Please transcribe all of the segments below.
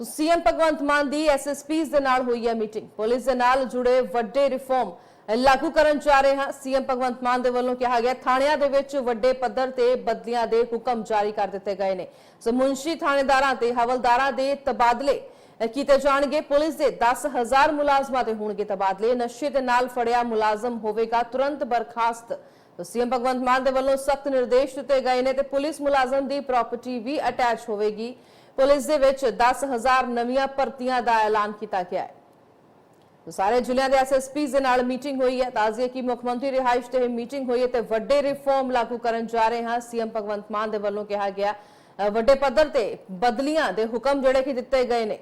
CM Bhagwant Mann ਦੀ SSPs ਦੇ ਨਾਲ ਹੋਈ ਹੈ ਮੀਟਿੰਗ ਪੁਲਿਸ ਦੇ ਨਾਲ ਜੁੜੇ ਵੱਡੇ ਰਿਫਾਰਮ ਲਾਗੂ ਕਰਨ ਜਾ ਰਹੇ ਹਾਂ ਸੀਐਮ ਭਗਵੰਤ ਮਾਨ ਦੇ ਵੱਲੋਂ ਕਿਹਾ ਗਿਆ ਥਾਣਿਆਂ ਦੇ ਵਿੱਚ ਵੱਡੇ ਪੱਧਰ ਤੇ ਬਦਲੀਆਂ ਦੇ ਹੁਕਮ ਜਾਰੀ ਕਰ ਦਿੱਤੇ ਗਏ ਨੇ ਸੋ ਮੁੰਸ਼ੀ ਥਾਣੇਦਾਰਾਂ ਤੇ ਹਵਲਦਾਰਾਂ ਦੇ ਤਬਾਦਲੇ ਅ, ਕੀਤੇ ਜਾਣਗੇ ਪੁਲਿਸ ਦੇ 10000 ਮੁਲਾਜ਼ਮਾਂ ਦੇ ਹੋਣਗੇ ਤਬਾਦਲੇ ਨਸ਼ੇ ਦੇ ਨਾਲ ਫੜਿਆ ਮੁਲਾਜ਼ਮ ਹੋਵੇਗਾ ਤੁਰੰਤ ਬਰਖਾਸਤ ਸੀਐਮ ਭਗਵੰਤ ਮਾਨ ਦੇ ਵੱਲੋਂ ਸਖਤ ਨਿਰਦੇਸ਼ ਦਿੱਤੇ ਗਏ ਨੇ ਤੇ ਪੁਲਿਸ ਮੁਲਾਜ਼ਮ ਦੀ ਪ੍ਰਾਪਰਟੀ ਵੀ ਅਟੈਚ ਹੋਵੇਗੀ ਪੁਲਿਸ ਦੇ ਵਿੱਚ 10000 ਨਵੀਆਂ ਭਰਤੀਆਂ ਦਾ ਐਲਾਨ ਕੀਤਾ ਗਿਆ ਹੈ। ਸਾਰੇ ਜ਼ਿਲ੍ਹਿਆਂ ਦੇ ਐਸਐਸਪੀ ਦੇ ਨਾਲ ਮੀਟਿੰਗ ਹੋਈ ਹੈ। ਤਾਜ਼ੀ ਕਿ ਮੁੱਖ ਮੰਤਰੀ ਰਿਹਾਇਸ਼ ਤੇ ਇਹ ਮੀਟਿੰਗ ਹੋਈ ਹੈ ਤੇ ਵੱਡੇ ਰਿਫਾਰਮ ਲਾਗੂ ਕਰਨ ਜਾ ਰਹੇ ਹਾਂ। ਸੀਐਮ ਭਗਵੰਤ ਮਾਨ ਦੇ ਵੱਲੋਂ ਕਿਹਾ ਗਿਆ ਵੱਡੇ ਪੱਧਰ ਤੇ ਬਦਲੀਆਂ ਦੇ ਹੁਕਮ ਜਿਹੜੇ ਕਿ ਦਿੱਤੇ ਗਏ ਨੇ।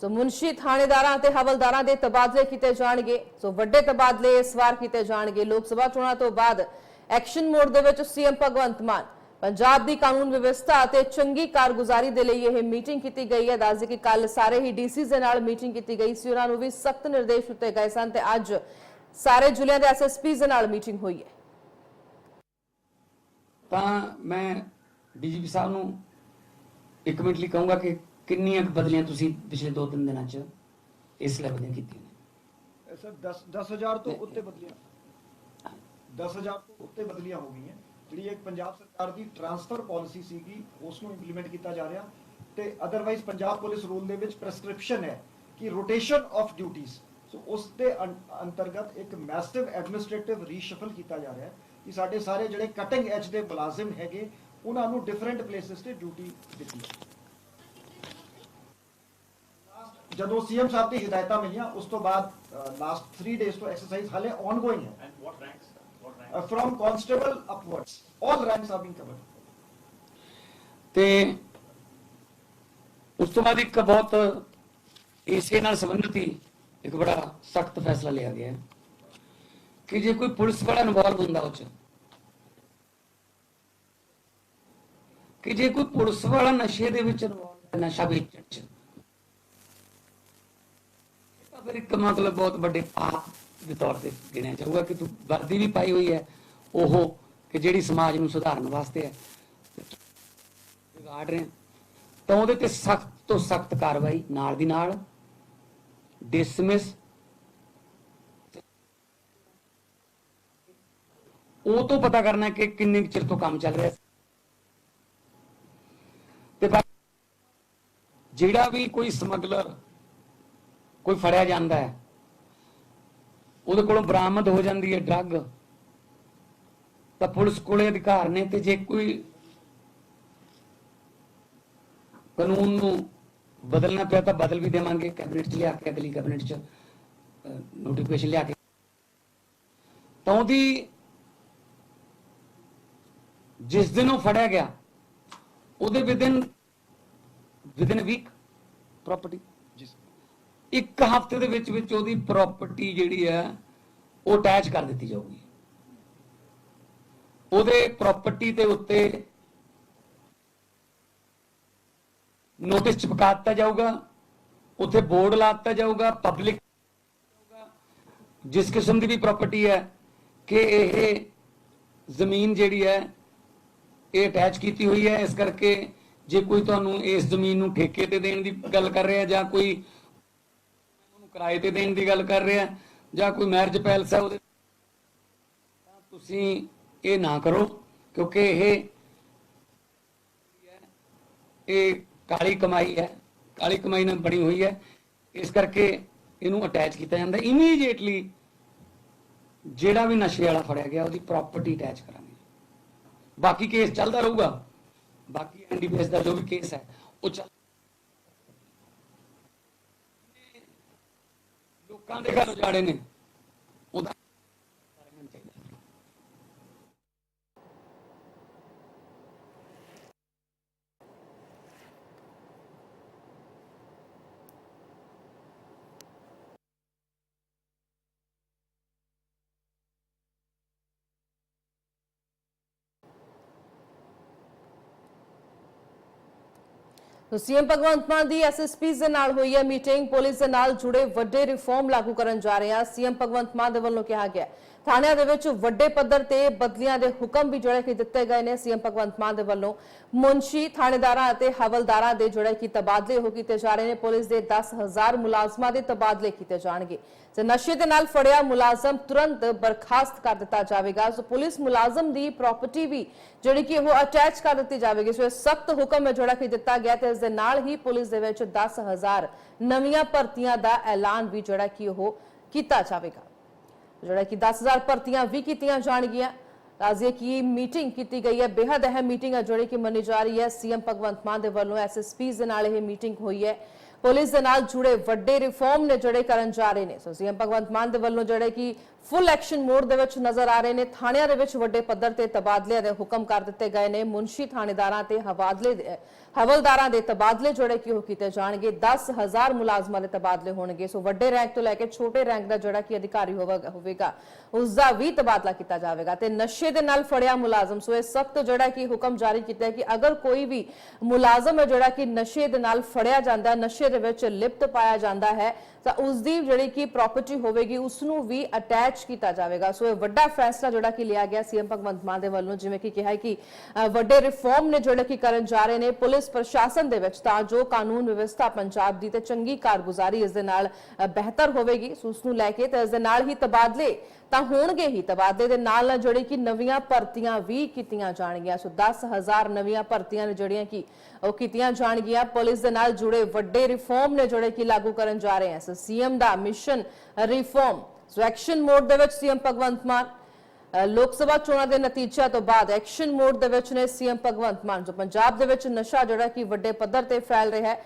ਸੋ ਮੁਨਸ਼ੀ ਥਾਣੇਦਾਰਾਂ ਤੇ ਹਵਲਦਾਰਾਂ ਦੇ ਤਬਾਦਲੇ ਕੀਤੇ ਜਾਣਗੇ। ਸੋ ਵੱਡੇ ਤਬਾਦਲੇ ਇਸ ਵਾਰ ਕੀਤੇ ਜਾਣਗੇ। ਲੋਕ ਸਭਾ ਚੋਣਾਂ ਤੋਂ ਬਾਅਦ ਐਕਸ਼ਨ ਮੋਡ ਦੇ ਵਿੱਚ ਸੀਐਮ ਭਗਵੰਤ ਮਾਨ। ਪੰਜਾਬ ਦੀ ਕਾਨੂੰਨ ਵਿਵਸਥਾ ਅਤੇ ਚੰਗੀ ਕਾਰਗੁਜ਼ਾਰੀ ਦੇ ਲਈ ਇਹ ਮੀਟਿੰਗ ਕੀਤੀ ਗਈ ਹੈ। ਦੱਸਦੇ ਕਿ ਕੱਲ ਸਾਰੇ ਹੀ ਡੀਸੀ ਦੇ ਨਾਲ ਮੀਟਿੰਗ ਕੀਤੀ ਗਈ ਸੀ। ਉਹਨਾਂ ਨੂੰ ਵੀ ਸਖਤ ਨਿਰਦੇਸ਼ ਦਿੱਤੇ ਗਏ ਸਨ ਤੇ ਅੱਜ ਸਾਰੇ ਜ਼ਿਲ੍ਹਿਆਂ ਦੇ ਐਸਐਸਪੀ ਦੇ ਨਾਲ ਮੀਟਿੰਗ ਹੋਈ ਹੈ। ਤਾਂ ਮੈਂ ਡੀਜੀਪੀ ਸਾਹਿਬ ਨੂੰ ਇੱਕ ਮਿੰਟ ਲਈ ਕਹੂੰਗਾ ਕਿ ਕਿੰਨੀਆਂ ਕੁ ਬਦਲੀਆਂ ਤੁਸੀਂ ਪਿਛਲੇ 2-3 ਦਿਨਾਂ 'ਚ ਇਸ ਲੈਵਲ ਦੀਆਂ ਕੀਤੀਆਂ ਨੇ? ਸਰ 10 10000 ਤੋਂ ਉੱਤੇ ਬਦਲੀਆਂ। 10000 ਤੋਂ ਉੱਤੇ ਬਦਲੀਆਂ ਹੋ ਗਈਆਂ। ਜਿਹੜੀ ਇੱਕ ਪੰਜਾਬ ਸਰਕਾਰ ਦੀ ਟਰਾਂਸਫਰ ਪਾਲਿਸੀ ਸੀਗੀ ਉਸ ਨੂੰ ਇੰਪਲੀਮੈਂਟ ਕੀਤਾ ਜਾ ਰਿਹਾ ਤੇ ਅਦਰਵਾਈਜ਼ ਪੰਜਾਬ ਪੁਲਿਸ ਰੂਲ ਦੇ ਵਿੱਚ ਪ੍ਰੈਸਕ੍ਰਿਪਸ਼ਨ ਹੈ ਕਿ ਰੋਟੇਸ਼ਨ ਆਫ ਡਿਊਟੀਆਂ ਸੋ ਉਸ ਦੇ ਅੰਤਰਗਤ ਇੱਕ ਮੈਸਿਵ ਐਡਮਿਨਿਸਟ੍ਰੇਟਿਵ ਰੀਸ਼ਫਲ ਕੀਤਾ ਜਾ ਰਿਹਾ ਹੈ ਕਿ ਸਾਡੇ ਸਾਰੇ ਜਿਹੜੇ ਕਟਿੰਗ ਐਜ ਦੇ ਮੁਲਾਜ਼ਮ ਹੈਗੇ, ਉਹਨਾਂ ਨੂੰ ਡਿਫਰੈਂਟ ਪਲੇਸਸ ਤੇ ਡਿਊਟੀ ਦਿੱਤੀ ਜਦੋਂ ਸੀਐਮ ਸਾਹਿਬ ਦੀ ਹਦਾਇਤਾਂ ਮਿਲੀਆਂ, ਉਸ ਤੋਂ ਬਾਅਦ ਲਾਸਟ 3 ਡੇਜ਼ ਤੋਂ ਐਕਸਰਸਾਈਜ਼ ਹਾਲੇ ਆਨਗੋਇੰਗ ਹੈ। And what ranks? Uh, from constable upwards. All ranks are being covered. ਤੇ ਉਸ ਤੋਂ ਬਾਅਦ ਇੱਕ ਬਹੁਤ ਇਸੇ ਨਾਲ ਸੰਬੰਧਿਤ ਹੀ ਇੱਕ ਬੜਾ ਸਖਤ ਫੈਸਲਾ ਲਿਆ ਗਿਆ ਹੈ ਕਿ ਜੇ ਕੋਈ ਪੁਲਿਸ ਵਾਲਾ ਇਨਵੋਲਵ ਹੁੰਦਾ ਉਹ ਚ, ਕਿ ਜੇ ਕੋਈ ਪੁਲਿਸ ਵਾਲਾ ਨਸ਼ੇ ਦੇ ਵਿੱਚ ਇਨਵੋਲਵ ਨਸ਼ਾ ਵੇਚਣ ਚ, ਤਾਂ ਫਿਰ ਇੱਕ ਮਤਲਬ ਬਹੁਤ ਵੱਡੇ ਪਾਪ ਦੇ ਤੌਰ ਤੇ ਗਿਣਿਆ ਜਾਊਗਾ ਕਿ ਤੂੰ ਵਰਦੀ ਵੀ ਪਾਈ ਹੋਈ ਹੈ, ਉਹ ਕਿ ਜਿਹੜੀ ਸਮਾਜ ਨੂੰ ਸੁਧਾਰਨ ਵਾਸਤੇ ਹੈ। ਵਿਗਾੜ ਰਹੇ ਤਾਂ ਉਹਦੇ ਤੇ ਸਖਤ ਤੋਂ ਸਖਤ ਕਾਰਵਾਈ ਨਾਲ ਦੀ ਨਾਲ ਡਿਸਮਿਸ ਉਹ ਤੋਂ ਪਤਾ ਕਰਨਾ ਕਿ ਕਿੰਨੇ ਕੁ ਚਿਰ ਤੋਂ ਕੰਮ ਚੱਲ ਰਿਹਾ ਤੇ ਬਾ- ਜਿਹੜਾ ਵੀ ਕੋਈ ਸਮਗਲਰ ਕੋਈ ਫੜਿਆ ਜਾਂਦਾ ਹੈ ਉਹਦੇ ਕੋਲੋਂ ਬਰਾਮਦ ਹੋ ਜਾਂਦੀ ਹੈ ਡਰੱਗ। ਤਾਂ ਪੁਲਿਸ ਕੋਲੇ ਅਧਿਕਾਰ ਨੇ ਤੇ ਜੇ ਕੋਈ ਕਾਨੂੰਨ ਨੂੰ ਬਦਲਣਾ ਪਿਆ ਤਾਂ ਬਦਲ ਵੀ ਦੇਵਾਂਗੇ, ਕੈਬਨਿਟ 'ਚ ਲਿਆ ਕੇ, ਅਗਲੀ ਕੈਬਨਿਟ 'ਚ ਨੋਟੀਫਿਕੇਸ਼ਨ ਲਿਆ ਕੇ। ਤਾਂ ਉਹਦੀ ਜਿਸ ਦਿਨ ਉਹ ਫੜਿਆ ਗਿਆ, ਉਹਦੇ ਵਿਦਿਨ ਵਿਦਿਨ ਵੀਕ ਪ੍ਰਾਪਰਟੀ ਇੱਕ ਹਫ਼ਤੇ ਦੇ ਵਿੱਚ ਵਿੱਚ ਉਹਦੀ ਪ੍ਰਾਪਰਟੀ ਜਿਹੜੀ ਹੈ, ਉਹ ਅਟੈਚ ਕਰ ਦਿੱਤੀ ਜਾਊਗੀ। ਉਹਦੇ ਪ੍ਰਾਪਰਟੀ ਦੇ ਉੱਤੇ ਨੋਟਿਸ ਚਿਪਕਾ ਦਿੱਤਾ ਜਾਊਗਾ, ਉੱਥੇ ਬੋਰਡ ਲਾ ਦਿੱਤਾ ਜਾਊਗਾ ਪਬਲਿਕ ਜਿਸ ਕਿਸਮ ਦੀ ਵੀ ਪ੍ਰਾਪਰਟੀ ਹੈ ਕਿ ਇਹ ਜ਼ਮੀਨ ਜਿਹੜੀ ਹੈ, ਇਹ ਅਟੈਚ ਕੀਤੀ ਹੋਈ ਹੈ। ਇਸ ਕਰਕੇ ਜੇ ਕੋਈ ਤੁਹਾਨੂੰ ਇਸ ਜ਼ਮੀਨ ਨੂੰ ਠੇਕੇ ਤੇ ਦੇਣ ਦੀ ਗੱਲ ਕਰ ਰਿਹਾ ਜਾਂ ਕੋਈ ਕਿਰਾਏ ਤੇ ਦੇਣ ਦੀ ਗੱਲ ਕਰ ਰਿਹਾ ਜਾਂ ਕੋਈ ਮੈਰਿਜ ਪੈਲਸ ਹੈ ਉਹਦੇ ਤਾਂ ਤੁਸੀਂ ਇਹ ਨਾ ਕਰੋ, ਕਿਉਂਕਿ ਇਹ ਇਹ ਕਾਲੀ ਕਮਾਈ ਹੈ, ਕਾਲੀ ਕਮਾਈ ਨਾਲ ਬਣੀ ਹੋਈ ਹੈ। ਇਸ ਕਰਕੇ ਇਹਨੂੰ ਅਟੈਚ ਕੀਤਾ ਜਾਂਦਾ। ਇਮੀਡੀਏਟਲੀ ਜਿਹੜਾ ਵੀ ਨਸ਼ੇ ਵਾਲਾ ਫੜਿਆ ਗਿਆ, ਉਹਦੀ ਪ੍ਰਾਪਰਟੀ ਅਟੈਚ ਕਰਾਂਗੇ। ਬਾਕੀ ਕੇਸ ਚੱਲਦਾ ਰਹੂਗਾ। ਬਾਕੀ ਐਨਡੀਪੀਐਸ ਦਾ ਜੋ ਵੀ ਕੇਸ ਹੈ, ਉਹ ਚੱਲ ਲੋਕਾਂ ਦੇ ਘਰ ਉਜਾੜੇ ਨੇ। ਉਹਦਾ ਤੋ ਸੀਐਮ ਭਗਵੰਤ ਮਾਨ ਦੀ ਐਸਐਸਪੀ ਦੇ ਨਾਲ ਹੋਈ ਹੈ ਮੀਟਿੰਗ। ਪੁਲਿਸ ਦੇ ਨਾਲ ਜੁੜੇ ਵੱਡੇ ਰਿਫਾਰਮ ਲਾਗੂ ਕਰਨ ਜਾ ਰਹੇ ਹਾਂ। ਸੀਐਮ ਭਗਵੰਤ ਮਾਨ ਦੇ ਵੱਲੋਂ ਕਿਹਾ ਗਿਆ ਥਾਣਿਆਂ ਦੇ ਵਿੱਚ ਵੱਡੇ ਪੱਧਰ ਤੇ ਬਦਲੀਆਂ ਦੇ ਹੁਕਮ ਵੀ ਜਿਹੜੇ ਕਿ ਦਿੱਤੇ ਗਏ ਨੇ। ਸੀਐਮ ਭਗਵੰਤ ਮਾਨ ਦੇ ਵੱਲੋਂ ਮੁਨਸ਼ੀ ਥਾਣੇਦਾਰਾਂ ਅਤੇ ਹਵਲਦਾਰਾਂ ਦੇ ਜਿਹੜੇ ਕਿ ਤਬਾਦਲੇ ਹੋ ਕੀਤੇ ਜਾ ਰਹੇ ਨੇ। ਪੁਲਿਸ ਦੇ 10000 ਮੁਲਾਜ਼ਮਾਂ ਦੇ ਤਬਾਦਲੇ ਕੀਤੇ ਜਾਣਗੇ। ਤੇ ਨਸ਼ੇ ਦੇ ਨਾਲ ਫੜਿਆ ਮੁਲਾਜ਼ਮ ਤੁਰੰਤ ਬਰਖਾਸਤ ਕਰ ਦਿੱਤਾ ਜਾਵੇਗਾ। ਸੋ ਪੁਲਿਸ ਮੁਲਾਜ਼ਮ ਦੀ ਪ੍ਰਾਪਰਟੀ ਵੀ ਜਿਹੜੀ ਕਿ ਉਹ ਅਟੈਚ ਕਰ ਦਿੱਤੀ ਜਾਵੇਗੀ। ਸੋ ਇਹ ਸਖਤ ਹੁਕਮ ਹੈ ਜਿਹੜਾ ਕਿ ਦਿੱਤਾ ਗਿਆ ਤੇ ਇਸ ਦੇ ਨਾਲ ਹੀ ਪੁਲਿਸ ਦੇ ਵਿੱਚ 10000 ਨਵੀਆਂ ਭਰਤੀਆਂ ਦਾ ਐਲਾਨ ਵੀ ਜਿਹੜਾ ਕਿ ਉਹ ਕੀਤਾ ਜਾਵੇਗਾ। ਜਿਹੜਾ ਕਿ 10000 ਭਰਤੀਆਂ ਵੀ ਕੀਤੀਆਂ ਜਾਣਗੀਆਂ। ਰਾਜ਼ੀਏ ਕੀ ਮੀਟਿੰਗ ਕੀਤੀ ਗਈ ਹੈ? ਬੇहद ਅਹਿਮ ਮੀਟਿੰਗ ਹੈ ਜਿਹੜੀ ਕਿ ਮੰਨੀ ਜਾ ਰਹੀ ਹੈ। ਸੀਐਮ ਭਗਵੰਤ ਮਾਨ ਦੇ ਵੱਲੋਂ ਐਸਐਸਪੀਜ਼ ਦੇ ਨਾਲ ਇਹ ਮੀਟਿੰਗ ਹੋਈ ਹੈ। ਪੁਲਿਸ ਦੇ ਨਾਲ ਜੁੜੇ ਵੱਡੇ ਰਿਫਾਰਮ ਨੇ ਜਿਹੜੇ ਕਰਨ ਜਾ ਰਹੇ ਨੇ। ਸੋ ਸੀਐਮ ਭਗਵੰਤ ਮਾਨ ਦੇ ਵੱਲੋਂ ਜਿਹੜੇ ਕਿ ਫੁੱਲ ਐਕਸ਼ਨ ਮੋਡ ਦੇ ਵਿੱਚ ਨਜ਼ਰ ਆ ਰਹੇ ਨੇ। ਥਾਣਿਆਂ ਦੇ ਵਿੱਚ ਵੱਡੇ ਪੱਧਰ ਤੇ ਤਬਾਦਲੇ ਦੇ ਹੁਕਮ ਕਰ ਦਿੱਤੇ ਗਏ ਨੇ। ਮੁਨਸ਼ੀ ਥਾਣੇਦਾਰਾਂ ਤੇ ਹਵਾਦਲੇ ਦੇ- ਹਵਲਦਾਰਾਂ ਦੇ ਤਬਾਦਲੇ ਜਿਹੜੇ ਕਿ ਉਹ ਕੀਤੇ ਜਾਣਗੇ। 10000 ਮੁਲਾਜ਼ਮਾਂ ਦੇ ਤਬਾਦਲੇ ਹੋਣਗੇ। ਸੋ ਵੱਡੇ ਰੈਂਕ ਤੋਂ ਲੈ ਕੇ ਛੋਟੇ ਰੈਂਕ ਦਾ ਜਿਹੜਾ ਕਿ ਅਧਿਕਾਰੀ ਹੋਵੇਗਾ ਹੋਵੇਗਾ ਉਸ ਦਾ ਵੀ ਤਬਾਦਲਾ ਕੀਤਾ ਜਾਵੇਗਾ। ਤੇ ਨਸ਼ੇ ਦੇ ਨਾਲ ਫੜਿਆ ਮੁਲਾਜ਼ਮ। ਸੋ ਇਹ ਸਖਤ ਜਿਹੜਾ ਕਿ ਹੁਕਮ ਜਾਰੀ ਕੀਤਾ ਹੈ ਕਿ ਅਗਰ ਕੋਈ ਵੀ ਮੁਲਾਜ਼ਮ ਹੈ ਜਿਹੜਾ ਕਿ ਨਸ਼ੇ ਦੇ ਨਾਲ ਫੜਿਆ ਜਾਂਦਾ, ਨਸ਼ੇ ਦੇ ਵਿੱਚ ਲਿਪਤ ਪਾਇਆ ਜਾਂਦਾ ਹੈ, ਤਾਂ ਉਸ ਦੀ ਜਿਹੜੀ ਕਿ ਪ੍ਰਾਪਰਟੀ ਹੋਵੇਗੀ ਉਸ ਨੂੰ ਵੀ ਅਟੈਚ ਕੀਤਾ ਜਾਵੇਗਾ। ਸੋ ਇਹ ਵੱਡਾ ਫੈਸਲਾ ਜਿਹੜਾ ਕਿ ਲਿਆ ਗਿਆ ਸੀਐਮ ਭਗਵੰਤ ਮਾਨ ਦੇ ਵੱਲੋਂ, ਜਿਵੇਂ ਕਿ ਕਿਹਾ ਕਿ ਵੱਡੇ ਰਿਫਾਰਮ ਨੇ ਜਿਹੜੇ ਕਿ ਕਰਨ ਜਾ ਰਹੇ ਨੇ ਪੁਲਿਸ ਪ੍ਰਸ਼ਾਸਨ ਦੇ ਵਿੱਚ, ਤਾਂ ਜੋ ਕਾਨੂੰਨ ਵਿਵਸਥਾ ਪੰਜਾਬ ਦੀ ਤੇ ਚੰਗੀ ਕਾਰਗੁਜ਼ਾਰੀ ਇਸ ਦੇ ਨਾਲ ਬਿਹਤਰ ਹੋਵੇਗੀ। ਸੋ ਉਸ ਨੂੰ ਲੈ ਕੇ ਤੇ ਇਸ ਦੇ ਨਾਲ ਹੀ ਤਬਾਦਲੇ ਤਾਂ ਹੋਣਗੇ ਹੀ। ਤਬਾਦਲੇ ਦੇ ਨਾਲ ਨਾਲ ਜਿਹੜੀ ਕਿ ਨਵੀਆਂ ਭਰਤੀਆਂ ਵੀ ਕੀਤੀਆਂ ਜਾਣਗੀਆਂ। ਸੋ 10000 ਨਵੀਆਂ ਭਰਤੀਆਂ ਨੇ ਜਿਹੜੀਆਂ ਕਿ ਉਹ ਕੀਤੀਆਂ ਜਾਣਗੀਆਂ। ਪੁਲਿਸ ਦੇ ਨਾਲ ਜੁੜੇ ਵੱਡੇ ਰਿਫਾਰਮ ਨੇ ਜਿਹੜੇ ਕਿ ਲਾਗੂ ਕਰਨ ਜਾ ਰਹੇ ਹਨ ਸੋ ਸੀਐਮ ਦਾ mission reform so action mode ਦੇ ਵਿੱਚ ਸੀਐਮ ਭਗਵੰਤ ਮਾਨ ਲੋਕ ਸਭਾ ਚੋਣਾਂ ਦੇ ਨਤੀਜਿਆਂ ਤੋਂ ਬਾਅਦ ਐਕਸ਼ਨ ਮੋਡ ਦੇ ਵਿੱਚ ਨੇ ਸੀਐਮ ਭਗਵੰਤ ਮਾਨ, ਜੋ ਪੰਜਾਬ ਦੇ ਵਿੱਚ ਨਸ਼ਾ ਜਿਹੜਾ ਕਿ ਵੱਡੇ ਪੱਧਰ ਤੇ ਫੈਲ ਰਿਹਾ ਹੈ,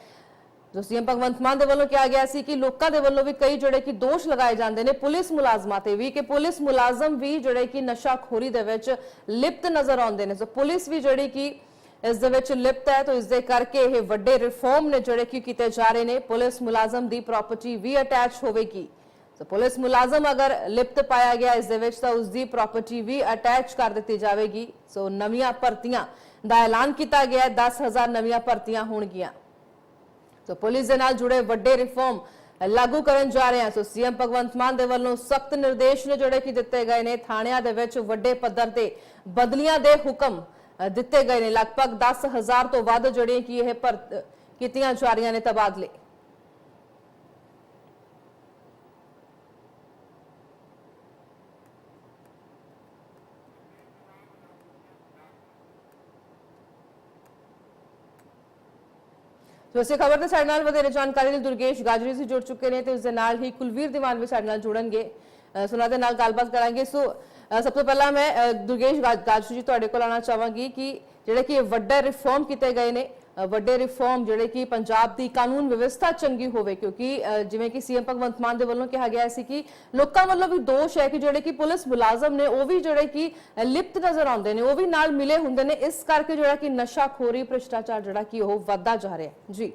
ਜੋ ਸੀਐਮ ਭਗਵੰਤ ਮਾਨ ਦੇ ਵੱਲੋਂ ਕਿਹਾ ਗਿਆ ਸੀ ਕਿ ਲੋਕਾਂ ਦੇ ਵੱਲੋਂ ਵੀ ਕਈ ਜਿਹੜੇ ਕਿ ਦੋਸ਼ ਲਗਾਏ ਜਾਂਦੇ ਨੇ ਪੁਲਿਸ ਮੁਲਾਜ਼ਮਾਂ ਤੇ ਵੀ, ਕਿ ਪੁਲਿਸ ਮੁਲਾਜ਼ਮ ਵੀ ਜਿਹੜੇ ਕਿ ਨਸ਼ਾਖੋਰੀ ਦੇ ਵਿੱਚ ਲਿਪਤ ਨਜ਼ਰ ਆਉਂਦੇ ਨੇ। ਸੋ ਪੁਲਿਸ ਵੀ ਜਿਹੜੀ ਕਿ ਇਸ ਦੇ ਵਿੱਚ ਲਿਪਤ ਹੈ, ਤਾਂ ਇਸ ਦੇ ਕਰਕੇ ਇਹ ਵੱਡੇ ਰਿਫਾਰਮ ਨੇ ਜਿਹੜੇ ਕਿ ਕੀਤੇ ਜਾ ਰਹੇ ਨੇ। ਪੁਲਿਸ ਮੁਲਾਜ਼ਮ ਦੀ ਪ੍ਰਾਪਰਟੀ ਵੀ ਅਟੈਚ ਹੋਵੇਗੀ। ਸੋ ਪੁਲਿਸ ਮੁਲਾਜ਼ਮ ਅਗਰ ਲਿਪਤ ਪਾਇਆ ਗਿਆ ਇਸ ਦੇ ਵਿੱਚ ਤਾਂ ਉਸ ਦੀ ਪ੍ਰਾਪਰਟੀ ਵੀ ਅਟੈਚ ਕਰ ਦਿੱਤੀ ਜਾਵੇਗੀ ਸੋ ਨਵੀਆਂ ਭਰਤੀਆਂ ਦਾ ਐਲਾਨ ਕੀਤਾ ਗਿਆ 10000 ਨਵੀਆਂ ਭਰਤੀਆਂ ਹੋਣਗੀਆਂ ਸੋ ਪੁਲਿਸ ਦੇ ਨਾਲ ਜੁੜੇ ਵੱਡੇ ਰਿਫਾਰਮ ਲਾਗੂ ਕਰਨ ਜਾ ਰਹੇ ਹਨ ਸੋ ਸੀਐਮ ਭਗਵੰਤ ਮਾਨ ਦੇ ਵੱਲੋਂ ਸਖਤ ਨਿਰਦੇਸ਼ ਨੇ ਜਿਹੜੇ ਕਿ ਦਿੱਤੇ ਗਏ ਨੇ ਥਾਣਿਆਂ ਦੇ ਵਿੱਚ ਵੱਡੇ ਪੱਧਰ ਤੇ ਬਦਲੀਆਂ ਦੇ ਹੁਕਮ ਦਿੱਤੇ ਗਏ ਨੇ ਲਗਭਗ 10000 ਤੋਂ ਵੱਧ ਜਿਹੜੇ ਕਿ ਇਹ ਭਰਤ- ਕੀਤੀਆਂ ਜਾ ਰਹੀਆਂ ਨੇ ਤਬਾਦਲੇ ਸੋ ਇਸੇ ਖਬਰ ਦੇ ਸਾਡੇ ਨਾਲ ਵਧੇਰੇ ਜਾਣਕਾਰੀ ਲਈ ਦੁਰਗੇਸ਼ ਗਾਜਰੀ ਜੀ ਜੁੜ ਚੁੱਕੇ ਨੇ ਤੇ ਉਸ ਦੇ ਨਾਲ ਹੀ ਕੁਲਵੀਰ ਦੀਵਾਨ ਵੀ ਸਾਡੇ ਨਾਲ ਜੁੜਨਗੇ। ਅ, ਉਹਨਾਂ ਦੇ ਨਾਲ ਗੱਲਬਾਤ ਕਰਾਂਗੇ। ਸੋ ਸਭ ਤੋਂ ਪਹਿਲਾਂ ਮੈਂ ਦੁਰਗੇਸ਼ ਗਾ- ਗਾਜਰੀ ਜੀ ਤੁਹਾਡੇ ਕੋਲ ਆਉਣਾ ਚਾਹਾਂਗੀ ਕਿ ਜਿਹੜੇ ਕਿ ਵੱਡੇ ਰਿਫਾਰਮ ਕੀਤੇ ਗਏ ਨੇ ਵੱਡੇ ਰਿਫਾਰਮ ਜਿਹੜੇ ਕਿ ਪੰਜਾਬ ਦੀ ਕਾਨੂੰਨ ਵਿਵਸਥਾ ਚੰਗੀ ਹੋਵੇ, ਕਿਉਂਕਿ ਜਿਵੇਂ ਕਿ ਸੀਐਮ ਭਗਵੰਤ ਮਾਨ ਦੇ ਵੱਲੋਂ ਕਿਹਾ ਗਿਆ ਸੀ ਕਿ ਲੋਕਾਂ ਵੱਲੋਂ ਵੀ ਦੋਸ਼ ਹੈ ਕਿ ਜਿਹੜੇ ਕਿ ਪੁਲਿਸ ਮੁਲਾਜ਼ਮ ਨੇ, ਉਹ ਵੀ ਜਿਹੜੇ ਕਿ ਲਿਪਤ ਨਜ਼ਰ ਆਉਂਦੇ ਨੇ, ਉਹ ਵੀ ਨਾਲ ਮਿਲੇ ਹੁੰਦੇ ਨੇ, ਇਸ ਕਰਕੇ ਜਿਹੜਾ ਕਿ ਨਸ਼ਾਖੋਰੀ ਭ੍ਰਿਸ਼ਟਾਚਾਰ ਜਿਹੜਾ ਕਿ ਉਹ ਵੱਧਦਾ ਜਾ ਰਿਹਾ ਹੈ। ਜੀ।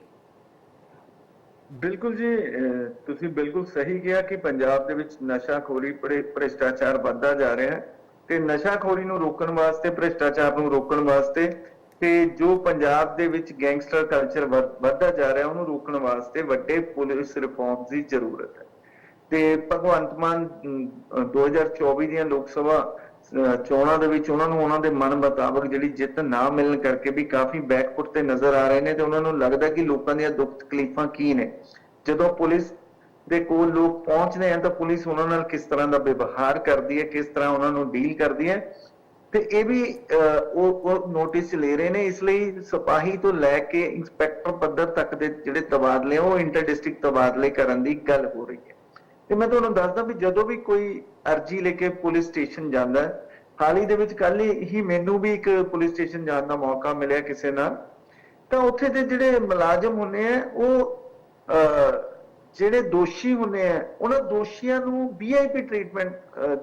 ਬਿਲਕੁਲ ਜੀ ਤੁਸੀਂ ਬਿਲਕੁਲ ਸਹੀ ਕਿਹਾ ਕਿ ਪੰਜਾਬ ਦੇ ਵਿੱਚ ਨਸ਼ਾਖੋਰੀ ਭ੍ਰਿ- ਭ੍ਰਿਸ਼ਟਾਚਾਰ ਵੱਧਦਾ ਜਾ ਰਿਹਾ ਹੈ ਤੇ ਨਸ਼ਾਖੋਰੀ ਨੂੰ ਰੋਕਣ ਵਾਸਤੇ, ਭ੍ਰਿਸ਼ਟਾਚਾਰ ਨੂੰ ਰੋਕਣ ਵਾਸਤੇ ਤੇ ਜੋ ਪੰਜਾਬ ਦੇ ਵਿੱਚ ਗੈਂਗਸਟਰ ਕਲਚਰ ਵੱਧਦਾ ਜਾ ਰਿਹਾ, ਉਹਨੂੰ ਰੋਕਣ ਵਾਸਤੇ ਵੱਡੇ ਪੁਲਿਸ ਰਿਫਾਰਮਸ ਦੀ ਜ਼ਰੂਰਤ ਹੈ। ਤੇ ਭਗਵੰਤ ਮਾਨ 2024 ਦੀਆਂ ਲੋਕ ਸਭਾ ਚੋਣਾਂ ਦੇ ਵਿੱਚ ਉਹਨਾਂ ਨੂੰ ਉਹਨਾਂ ਦੇ ਮਨ ਮੁਤਾਬਕ ਜਿਹੜੀ ਜਿੱਤ ਨਾ ਮਿਲਣ ਕਰਕੇ ਵੀ ਕਾਫੀ ਬੈਕਫੁੱਟ ਤੇ ਨਜ਼ਰ ਆ ਰਹੇ ਨੇ ਤੇ ਉਹਨਾਂ ਨੂੰ ਲੱਗਦਾ ਕਿ ਲੋਕਾਂ ਦੀਆਂ ਦੁੱਖ ਤਕਲੀਫਾਂ ਕੀ ਨੇ। ਜਦੋਂ ਪੁਲਿਸ ਦੇ ਕੋਲ ਲੋਕ ਪਹੁੰਚਦੇ ਆ ਤਾਂ ਪੁਲਿਸ ਉਹਨਾਂ ਨਾਲ ਕਿਸ ਤਰ੍ਹਾਂ ਦਾ ਵਿਵਹਾਰ ਕਰਦੀ ਹੈ, ਕਿਸ ਤਰ੍ਹਾਂ ਉਹਨਾਂ ਨੂੰ ਡੀਲ ਕਰਦੀ ਹੈ ਤੇ ਇਹ ਵੀ ਉਹ ਨੋਟਿਸ ਲੈ ਰਹੇ ਨੇ ਇਸ ਲਈ ਸਿਪਾਹੀ ਤੋਂ ਲੈ ਕੇ ਇੰਸਪੈਕਟਰ ਪੱਧਰ ਤੱਕ ਦੇ ਜਿਹੜੇ ਤਬਾਦਲੇ ਉਹ ਇੰਟਰ ਡਿਸਟ੍ਰਿਕਟ ਤਬਾਦਲੇ ਕਰਨ ਦੀ ਗੱਲ ਹੋ ਰਹੀ ਹੈ। ਤੇ ਮੈਂ ਤੁਹਾਨੂੰ ਦੱਸਦਾ ਵੀ ਜਦੋਂ ਵੀ ਕੋਈ ਅਰਜੀ ਲੈ ਕੇ ਪੁਲਿਸ ਸਟੇਸ਼ਨ ਜਾਂਦਾ ਹੈ, ਹਾਲ ਹੀ ਦੇ ਵਿੱਚ ਕੱਲ ਹੀ ਮੈਨੂੰ ਵੀ ਇੱਕ ਪੁਲਿਸ ਸਟੇਸ਼ਨ ਜਾਣ ਦਾ ਮੌਕਾ ਮਿਲਿਆ ਕਿਸੇ ਨਾਲ। ਤਾਂ ਉੱਥੇ ਦੇ ਜਿਹੜੇ ਮੁਲਾਜ਼ਮ ਹੁੰਦੇ ਆ ਉਹ ਅਹ, ਜਿਹੜੇ ਦੋਸ਼ੀ ਹੁੰਦੇ ਆ ਉਹਨਾਂ ਦੋਸ਼ੀਆਂ ਨੂੰ ਵੀਆਈਪੀ ਟ੍ਰੀਟਮੈਂਟ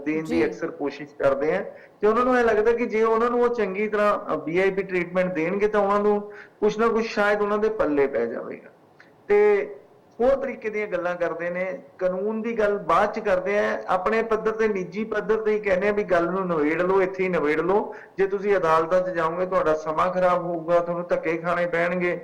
ਦੇਣ। ਦੀ ਅਕਸਰ ਕੋਸ਼ਿਸ਼ ਕਰਦੇ ਆ ਤੇ ਉਹਨਾਂ ਨੂੰ ਇਹ ਲੱਗਦਾ ਕਿ ਜੇ ਉਹਨਾਂ ਨੂੰ ਉਹ ਚੰਗੀ ਤਰ੍ਹਾਂ ਵੀਆਈਪੀ ਟ੍ਰੀਟਮੈਂਟ ਦੇਣਗੇ ਤਾਂ ਉਹਨਾਂ ਨੂੰ ਕੁਝ ਨਾ ਕੁਝ ਸ਼ਾਇਦ ਉਹਨਾਂ ਦੇ ਪੱਲੇ ਪੈ ਜਾਵੇਗਾ। ਤੇ ਹੋਰ ਤਰੀਕੇ ਦੀਆਂ ਗੱਲਾਂ ਕਰਦੇ ਨੇ ਕਾਨੂੰਨ ਦੀ ਗੱਲ ਬਾਅਦ ਚ ਕਰਦੇ ਆ ਆਪਣੇ ਪੱਧਰ ਤੇ ਨਿੱਜੀ ਪੱਧਰ ਤੇ ਹੀ ਕਹਿੰਦੇ ਆ ਵੀ ਗੱਲ ਨੂੰ ਨਵੇੜ ਲਓ ਇੱਥੇ ਹੀ ਨਵੇੜ ਲਓ। ਜੇ ਤੁਸੀਂ ਅਦਾਲਤਾਂ 'ਚ ਜਾਓਗੇ ਤੁਹਾਡਾ ਸਮਾਂ ਖਰਾਬ ਹੋਊਗਾ ਤੁਹਾਨੂੰ ਧੱਕੇ ਖਾਣੇ ਪੈਣਗੇ।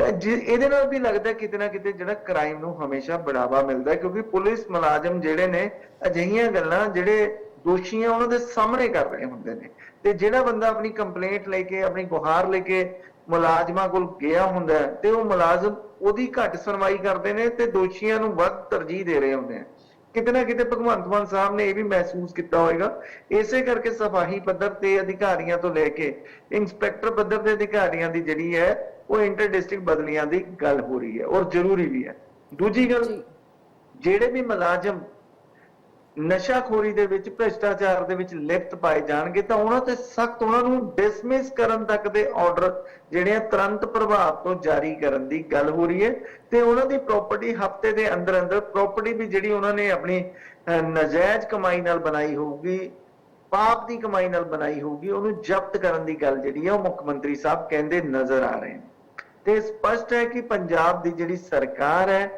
ਇਹਦੇ ਨਾਲ ਵੀ ਲੱਗਦਾ ਕਿਤੇ ਨਾ ਕਿਤੇ ਜਿਹੜਾ ਕ੍ਰਾਈਮ ਨੂੰ ਹਮੇਸ਼ਾ ਬੜਾਵਾ ਮਿਲਦਾ ਕਿਉਂਕਿ ਪੁਲਿਸ ਮੁਲਾਜ਼ਮ ਜਿਹੜੇ ਨੇ, ਅਜਿਹੀਆਂ ਗੱਲਾਂ ਜਿਹੜੇ ਦੋਸ਼ੀ ਆ, ਉਹਨਾਂ ਦੇ ਸਾਹਮਣੇ ਕਰ ਰਹੇ ਹੁੰਦੇ ਨੇ। ਤੇ ਜਿਹੜਾ ਬੰਦਾ ਆਪਣੀ ਕੰਪਲੇਂਟ ਲੈ ਕੇ, ਆਪਣੀ ਗੁਹਾਰ ਲੈ ਕੇ ਮੁਲਾਜ਼ਮਾਂ ਕੋਲ ਗਿਆ ਹੁੰਦਾ ਤੇ ਉਹ ਮੁਲਾਜ਼ਮ ਉਹਦੀ ਘੱਟ ਸੁਣਵਾਈ ਕਰਦੇ ਨੇ ਤੇ ਦੋਸ਼ੀਆਂ ਨੂੰ ਵੱਧ ਤਰਜੀਹ ਦੇ ਰਹੇ ਹੁੰਦੇ ਆ। ਕਿਤੇ ਨਾ ਕਿਤੇ ਭਗਵੰਤ ਮਾਨ ਸਾਹਿਬ ਨੇ ਇਹ ਵੀ ਮਹਿਸੂਸ ਕੀਤਾ ਹੋਵੇਗਾ ਇਸੇ ਕਰਕੇ ਸਫ਼ਾਈ ਪੱਧਰ ਤੇ ਅਧਿਕਾਰੀਆਂ ਤੋਂ ਲੈ ਕੇ, ਇੰਸਪੈਕਟਰ ਪੱਧਰ ਦੇ ਅਧਿਕਾਰੀਆਂ ਦੀ ਜਿਹੜੀ ਹੈ ਉਹ ਇੰਟਰ ਡਿਸਟ੍ਰਿਕਟ ਬਦਲੀਆਂ ਦੀ ਗੱਲ ਹੋ ਰਹੀ ਹੈ ਔਰ ਜ਼ਰੂਰੀ ਵੀ ਹੈ। ਦੂਜੀ ਗੱਲ ਜਿਹੜੇ ਵੀ ਮੁਲਾਜ਼ਮ ਨਸ਼ਾਖੋਰੀ ਦੇ ਵਿੱਚ ਭ੍ਰਿਸ਼ਟਾਚਾਰ ਦੇ ਵਿੱਚ ਲਿਪਤ ਪਾਏ ਜਾਣਗੇ ਤਾਂ ਉਹਨਾਂ ਤੇ ਸਖਤ ਉਹਨਾਂ ਨੂੰ ਡਿਸਮਿਸ ਕਰਨ ਤੱਕ ਦੇ ਆਰਡਰ ਜਿਹੜੇ ਆ ਤੁਰੰਤ ਪ੍ਰਭਾਵ ਤੋਂ ਜਾਰੀ ਕਰਨ ਦੀ ਗੱਲ ਹੋ ਰਹੀ ਹੈ ਤੇ ਉਹਨਾਂ ਦੀ ਪ੍ਰਾਪਰਟੀ ਹਫ਼ਤੇ ਦੇ ਅੰਦਰ ਅੰਦਰ ਪ੍ਰਾਪਰਟੀ ਵੀ ਜਿਹੜੀ ਉਹਨਾਂ ਨੇ ਆਪਣੀ ਨਾਜਾਇਜ਼ ਕਮਾਈ ਨਾਲ ਬਣਾਈ ਹੋਊਗੀ ਪਾਪ ਦੀ ਕਮਾਈ ਨਾਲ ਬਣਾਈ ਹੋਊਗੀ ਉਹਨੂੰ ਜ਼ਬਤ ਕਰਨ ਦੀ ਗੱਲ ਜਿਹੜੀ ਹੈ ਉਹ ਮੁੱਖ ਮੰਤਰੀ ਸਾਹਿਬ ਕਹਿੰਦੇ ਨਜ਼ਰ ਆ ਰਹੇ ਨੇ। ਤੇ ਸਪਸ਼ਟ ਹੈ ਕਿ ਪੰਜਾਬ ਦੀ ਜਿਹੜੀ ਸਰਕਾਰ ਹੈ,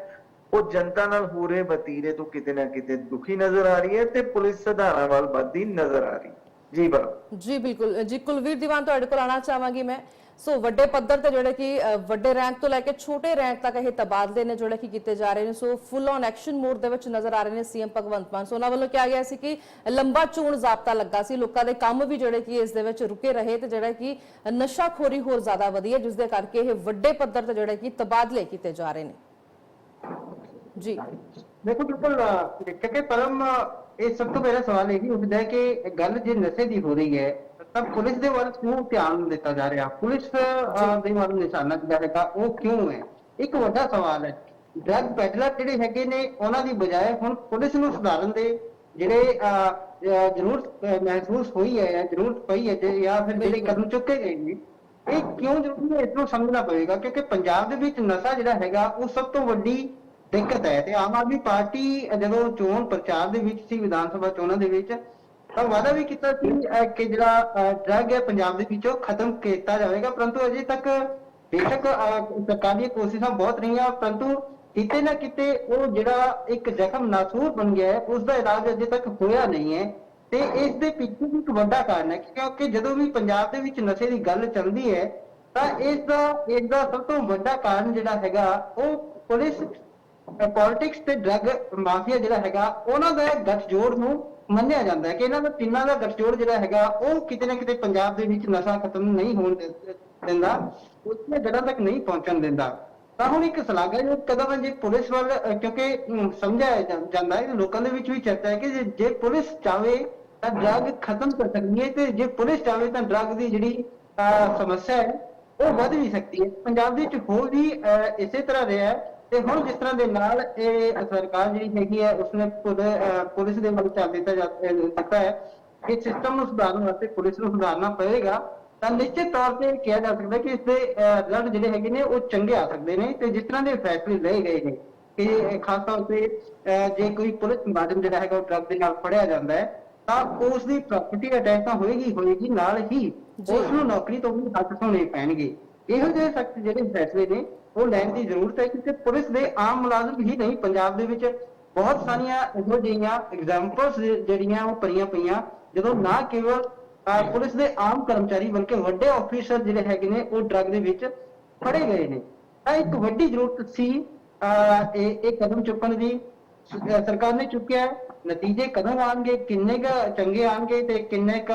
ਉਹ ਜਨਤਾ ਨਾਲ ਹੋ ਰਹੇ ਵਤੀਰੇ ਤੋਂ ਕਿਤੇ ਨਾ ਕਿਤੇ ਦੁਖੀ ਨਜ਼ਰ ਆ ਰਹੀ ਹੈ ਤੇ ਪੁਲਿਸ ਸੁਧਾਰਾਂ ਵੱਲ ਵੱਧਦੀ ਨਜ਼ਰ ਆ ਰਹੀ ਜੀ ਬਰ ਜੀ ਬਿਲਕੁਲ। ਜੀ ਕੁਲਵੀਰ ਦੀਵਾਨ ਤੁਹਾਡੇ ਕੋਲ ਆਣਾ ਚਾਹਾਂਗੀ ਮੈਂ। ਸੋ ਵੱਡੇ ਪੱਧਰ ਤੇ ਜਿਹੜੇ ਕਿ ਵੱਡੇ ਰੈਂਕ ਤੋਂ ਲੈ ਕੇ ਛੋਟੇ ਰੈਂਕ ਤੱਕ ਇਹ ਤਬਾਦਲੇ ਨੇ ਜਿਹੜੇ ਕਿ ਕੀਤੇ ਜਾ ਰਹੇ ਨੇ। So full on action mode ਦੇ ਵਿੱਚ ਨਜ਼ਰ ਆ ਰਹੇ ਨੇ ਸੀਐਮ ਭਗਵੰਤ ਮਾਨ। ਸੋ ਉਹਨਾਂ ਵੱਲੋਂ ਕਿਹਾ ਗਿਆ ਸੀ ਕਿ ਲੰਬਾ ਚੋਣ ਜ਼ਾਬਤਾ ਲੱਗਾ ਸੀ। ਲੋਕਾਂ ਦੇ ਕੰਮ ਵੀ ਜਿਹੜੇ ਕਿ ਇਸ ਦੇ ਵਿੱਚ ਰੁਕੇ ਰਹੇ ਤੇ ਜਿਹੜਾ ਕਿ ਨਸ਼ਾਖੋਰੀ ਹੋਰ ਜ਼ਿਆਦਾ ਵਧੀ ਹੈ ਜਿਸ ਦੇ ਕਰਕੇ ਇਹ ਵੱਡੇ ਪੱਧਰ ਤੇ ਜਿਹੜੇ ਕਿ ਤਬਾਦਲੇ ਕੀਤੇ ਜਾ ਰਹੇ ਨੇ। ਜੀ। ਦੇਖੋ ਬਿਲਕੁਲ ਕਿਉਂਕਿ ਪਰਮ ਇਹ ਸਭ ਤੋਂ ਪਹਿਲਾ ਸਵਾਲ ਇਹ ਹੀ ਉੱਠਦਾ ਹੈ ਕਿ ਗੱਲ ਜੇ ਨਸ਼ੇ ਦੀ ਹੋ ਰਹੀ ਹੈ ਤਾਂ ਪੁਲਿਸ ਦੇ ਵੱਲ ਕਿਉਂ ਧਿਆਨ ਦਿੱਤਾ ਜਾ ਰਿਹਾ? ਪੁਲਿਸ ਦੇ ਵੱਲ ਨਿਸ਼ਾਨਾ ਦਿੱਤਾ ਹੈਗਾ ਉਹ ਕਿਉਂ ਹੈ? ਇੱਕ ਵੱਡਾ ਸਵਾਲ ਹੈ ਡਰਗ ਪੈਡਲਰ ਜਿਹੜੇ ਹੈਗੇ ਨੇ ਉਹਨਾਂ ਦੀ ਬਜਾਏ ਹੁਣ ਪੁਲਿਸ ਨੂੰ ਸੁਧਾਰਨ ਦੇ ਜਿਹੜੇ ਅਹ, ਮਹਿਸੂਸ ਹੋਈ ਹੈ ਜਾਂ ਜ਼ਰੂਰਤ ਪਈ ਹੈ ਜੇ- ਜਾਂ ਫਿਰ ਜਿਹੜੇ ਕਦਮ ਚੁੱਕੇ ਗਏ ਨੇ ਇਹ ਕਿਉਂ ਜ਼ਰੂਰੀ ਹੈ? ਇਸ ਨੂੰ ਸਮਝਣਾ ਪਵੇਗਾ ਕਿਉਂਕਿ ਪੰਜਾਬ ਦੇ ਵਿੱਚ ਨਸ਼ਾ ਜਿਹੜਾ ਹੈਗਾ ਉਹ ਸਭ ਤੋਂ ਵੱਡੀ ਦਿੱਕਤ ਹੈ। ਤੇ ਆਮ ਆਦਮੀ ਪਾਰਟੀ ਜਦੋਂ ਚੋਣ ਪ੍ਰਚਾਰ ਦੇ ਵਿੱਚ ਸੀ, ਵਿਧਾਨ ਸਭਾ ਚੋਣਾਂ ਦੇ ਵਿੱਚ, ਤਾਂ ਵਾਅਦਾ ਵੀ ਕੀਤਾ ਸੀ ਕਿ ਜਿਹੜਾ ਡਰਗ ਹੈ ਪੰਜਾਬ ਦੇ ਵਿੱਚੋਂ ਖਤਮ ਕੀਤਾ ਜਾਵੇਗਾ। ਪਰੰਤੂ ਅਜੇ ਤੱਕ ਬੇਸ਼ੱਕ ਸਰਕਾਰ ਦੀਆਂ ਕੋਸ਼ਿਸ਼ਾਂ ਬਹੁਤ ਰਹੀਆਂ, ਪਰੰਤੂ ਕਿਤੇ ਨਾ ਕਿਤੇ ਉਹ ਜਿਹੜਾ ਇੱਕ ਜ਼ਖਮ ਨਾਸੂਰ ਬਣ ਗਿਆ ਹੈ, ਉਸ ਦਾ ਇਲਾਜ ਅਜੇ ਤੱਕ ਹੋਇਆ ਨਹੀਂ ਹੈ। ਤੇ ਇਸ ਦੇ ਪਿੱਛੇ ਵੀ ਇੱਕ ਵੱਡਾ ਕਾਰਨ ਹੈ, ਕਿਉਂਕਿ ਜਦੋਂ ਵੀ ਪੰਜਾਬ ਦੇ ਵਿੱਚ ਨਸ਼ੇ ਦੀ ਗੱਲ ਚੱਲਦੀ ਹੈ, ਤਾਂ ਇਸ ਦਾ ਇਸ ਦਾ ਸਭ ਤੋਂ ਵੱਡਾ ਕਾਰਨ ਜਿਹੜਾ ਹੈਗਾ, ਉਹ ਪੁਲਿਸ ਪੋਲਿਟਿਕਸ ਤੇ ਡਰੱਗ ਮਾਫੀਆ ਜਿਹੜਾ ਹੈਗਾ ਉਹਨਾਂ ਦਾ ਗੱਠਜੋੜ ਨੂੰ ਮੰਨਿਆ ਜਾਂਦਾ ਹੈ ਕਿ ਇਹਨਾਂ ਦਾ ਤਿੰਨਾਂ ਦਾ ਗੱਠਜੋੜ ਜਿਹੜਾ ਹੈਗਾ ਉਹ ਕਿਤੇ ਨਾ ਕਿਤੇ ਪੰਜਾਬ ਦੇ ਵਿੱਚ ਨਸ਼ਾ ਖਤਮ ਨਹੀਂ ਹੋਣ ਦਿੰਦਾ ਉਸਨੇ ਜੜ੍ਹਾਂ ਤੱਕ ਨਹੀਂ ਪਹੁੰਚਣ ਦਿੰਦਾ। ਤਾਂ ਹੁਣ ਇੱਕ ਸ਼ਲਾਘਾਯੋਗ ਕਦਮ ਜੇ ਪੁਲਿਸ ਵੱਲ ਕਿਉਂਕਿ ਸਮਝਿਆ ਜਾਂਦਾ ਹੈ ਲੋਕਾਂ ਦੇ ਵਿੱਚ ਵੀ ਚਰਚਾ ਹੈ ਕਿ ਜੇ- ਪੁਲਿਸ ਚਾਵੇ ਤਾਂ ਡਰੱਗ ਖਤਮ ਕਰ ਸਕਦੀ ਹੈ ਤੇ ਜੇ ਪੁਲਿਸ ਚਾਵੇ ਤਾਂ ਡਰੱਗ ਦੀ ਜਿਹੜੀ ਅਹ, ਸਮੱਸਿਆ ਹੈ ਉਹ ਵੱਧ ਵੀ ਸਕਦੀ ਹੈ। ਪੰਜਾਬ ਦੇ ਵਿੱਚ ਹੋਰ ਵੀ ਅਹ, ਇਸੇ ਤਰ੍ਹਾਂ ਰਿਹਾ ਹੈ ਤੇ ਹੁਣ ਜਿਸ ਤਰ੍ਹਾਂ ਦੇ ਨਾਲ ਇਹ ਸਰਕਾਰ ਜਿਹੜੀ ਹੈਗੀ ਹੈ ਉਸਨੇ ਪੁਲਿਸ ਦੇ ਵੱਲ ਚੱਲ ਦਿੱਤਾ ਦਿੱਤਾ ਹੈ ਕਿ ਸਿਸਟਮ ਨੂੰ ਸੁਧਾਰਨ ਵਾਸਤੇ ਪੁਲਿਸ ਨੂੰ ਸੁਧਾਰਨਾ ਪਏਗਾ ਤਾਂ ਨਿਸ਼ਚਿਤ ਤੌਰ ਤੇ ਕਿਹਾ ਜਾ ਸਕਦਾ ਕਿ ਇਸ ਦੇ ਰਿਜ਼ਲਟ ਜਿਹੜੇ ਹੈਗੇ ਨੇ ਉਹ ਚੰਗੇ ਆ ਸਕਦੇ ਨੇ ਤੇ ਜਿਸ ਤਰ੍ਹਾਂ ਦੇ ਫੈਸਲੇ ਲਏ ਗਏ ਨੇ ਕਿ ਇਹ ਖਾਸ ਤੌਰ ਤੇ ਜੇ ਕੋਈ ਪੁਲਿਸ ਮੁਲਾਜ਼ਮ ਜਿਹੜਾ ਹੈਗਾ ਉਹ ਡਰਗ ਦੇ ਨਾਲ ਫੜਿਆ ਜਾਂਦਾ ਹੈ ਤਾਂ ਉਸ ਦੀ ਪ੍ਰਾਪਰਟੀ ਅਟੈਕ ਤਾਂ ਹੋਏਗੀ ਹੋਏਗੀ ਨਾਲ ਹੀ। ਉਸ ਨੂੰ ਨੌਕਰੀ ਤੋਂ ਵੀ ਹੱਥ ਧੋਣੇ ਪੈਣਗੇ ਇਹੋ ਜਿਹੇ ਸਖਤ ਜਿਹੜੇ ਫੈਸਲੇ ਨੇ ਉਹ ਲੈਣ ਦੀ ਜ਼ਰੂਰਤ ਹੈ ਕਿਉਂਕਿ ਪੁਲਿਸ ਦੇ ਆਮ ਮੁਲਾਜ਼ਮ ਹੀ ਨਹੀਂ ਪੰਜਾਬ ਦੇ ਵਿੱਚ ਬਹੁਤ ਸਾਰੀਆਂ ਇਹੋ ਜਿਹੀਆਂ ਐਗਜ਼ਾਮਪਲਸ ਜਿਹੜੀਆਂ ਉਹ ਪਰੀਆਂ ਪਈਆਂ, ਜਦੋਂ ਨਾ ਕੇਵਲ ਪੁਲਿਸ ਦੇ ਆਮ ਕਰਮਚਾਰੀ ਬਲਕਿ ਵੱਡੇ ਆਫੀਸਰ ਜਿਹੜੇ ਹੈਗੇ ਨੇ, ਉਹ ਡਰੱਗ ਦੇ ਵਿੱਚ ਫੜੇ ਗਏ ਨੇ। ਤਾਂ ਇੱਕ ਵੱਡੀ ਜ਼ਰੂਰਤ ਸੀ ਇਹ ਇਹ ਕਦਮ ਚੁੱਕਣ ਦੀ। ਸਰਕਾਰ ਨੇ ਚੁੱਕਿਆ ਨਤੀਜੇ ਕਦੋਂ ਆਣਗੇ, ਕਿੰਨੇ ਕ ਚੰਗੇ ਆਣਗੇ ਤੇ ਕਿੰਨੇ ਕ,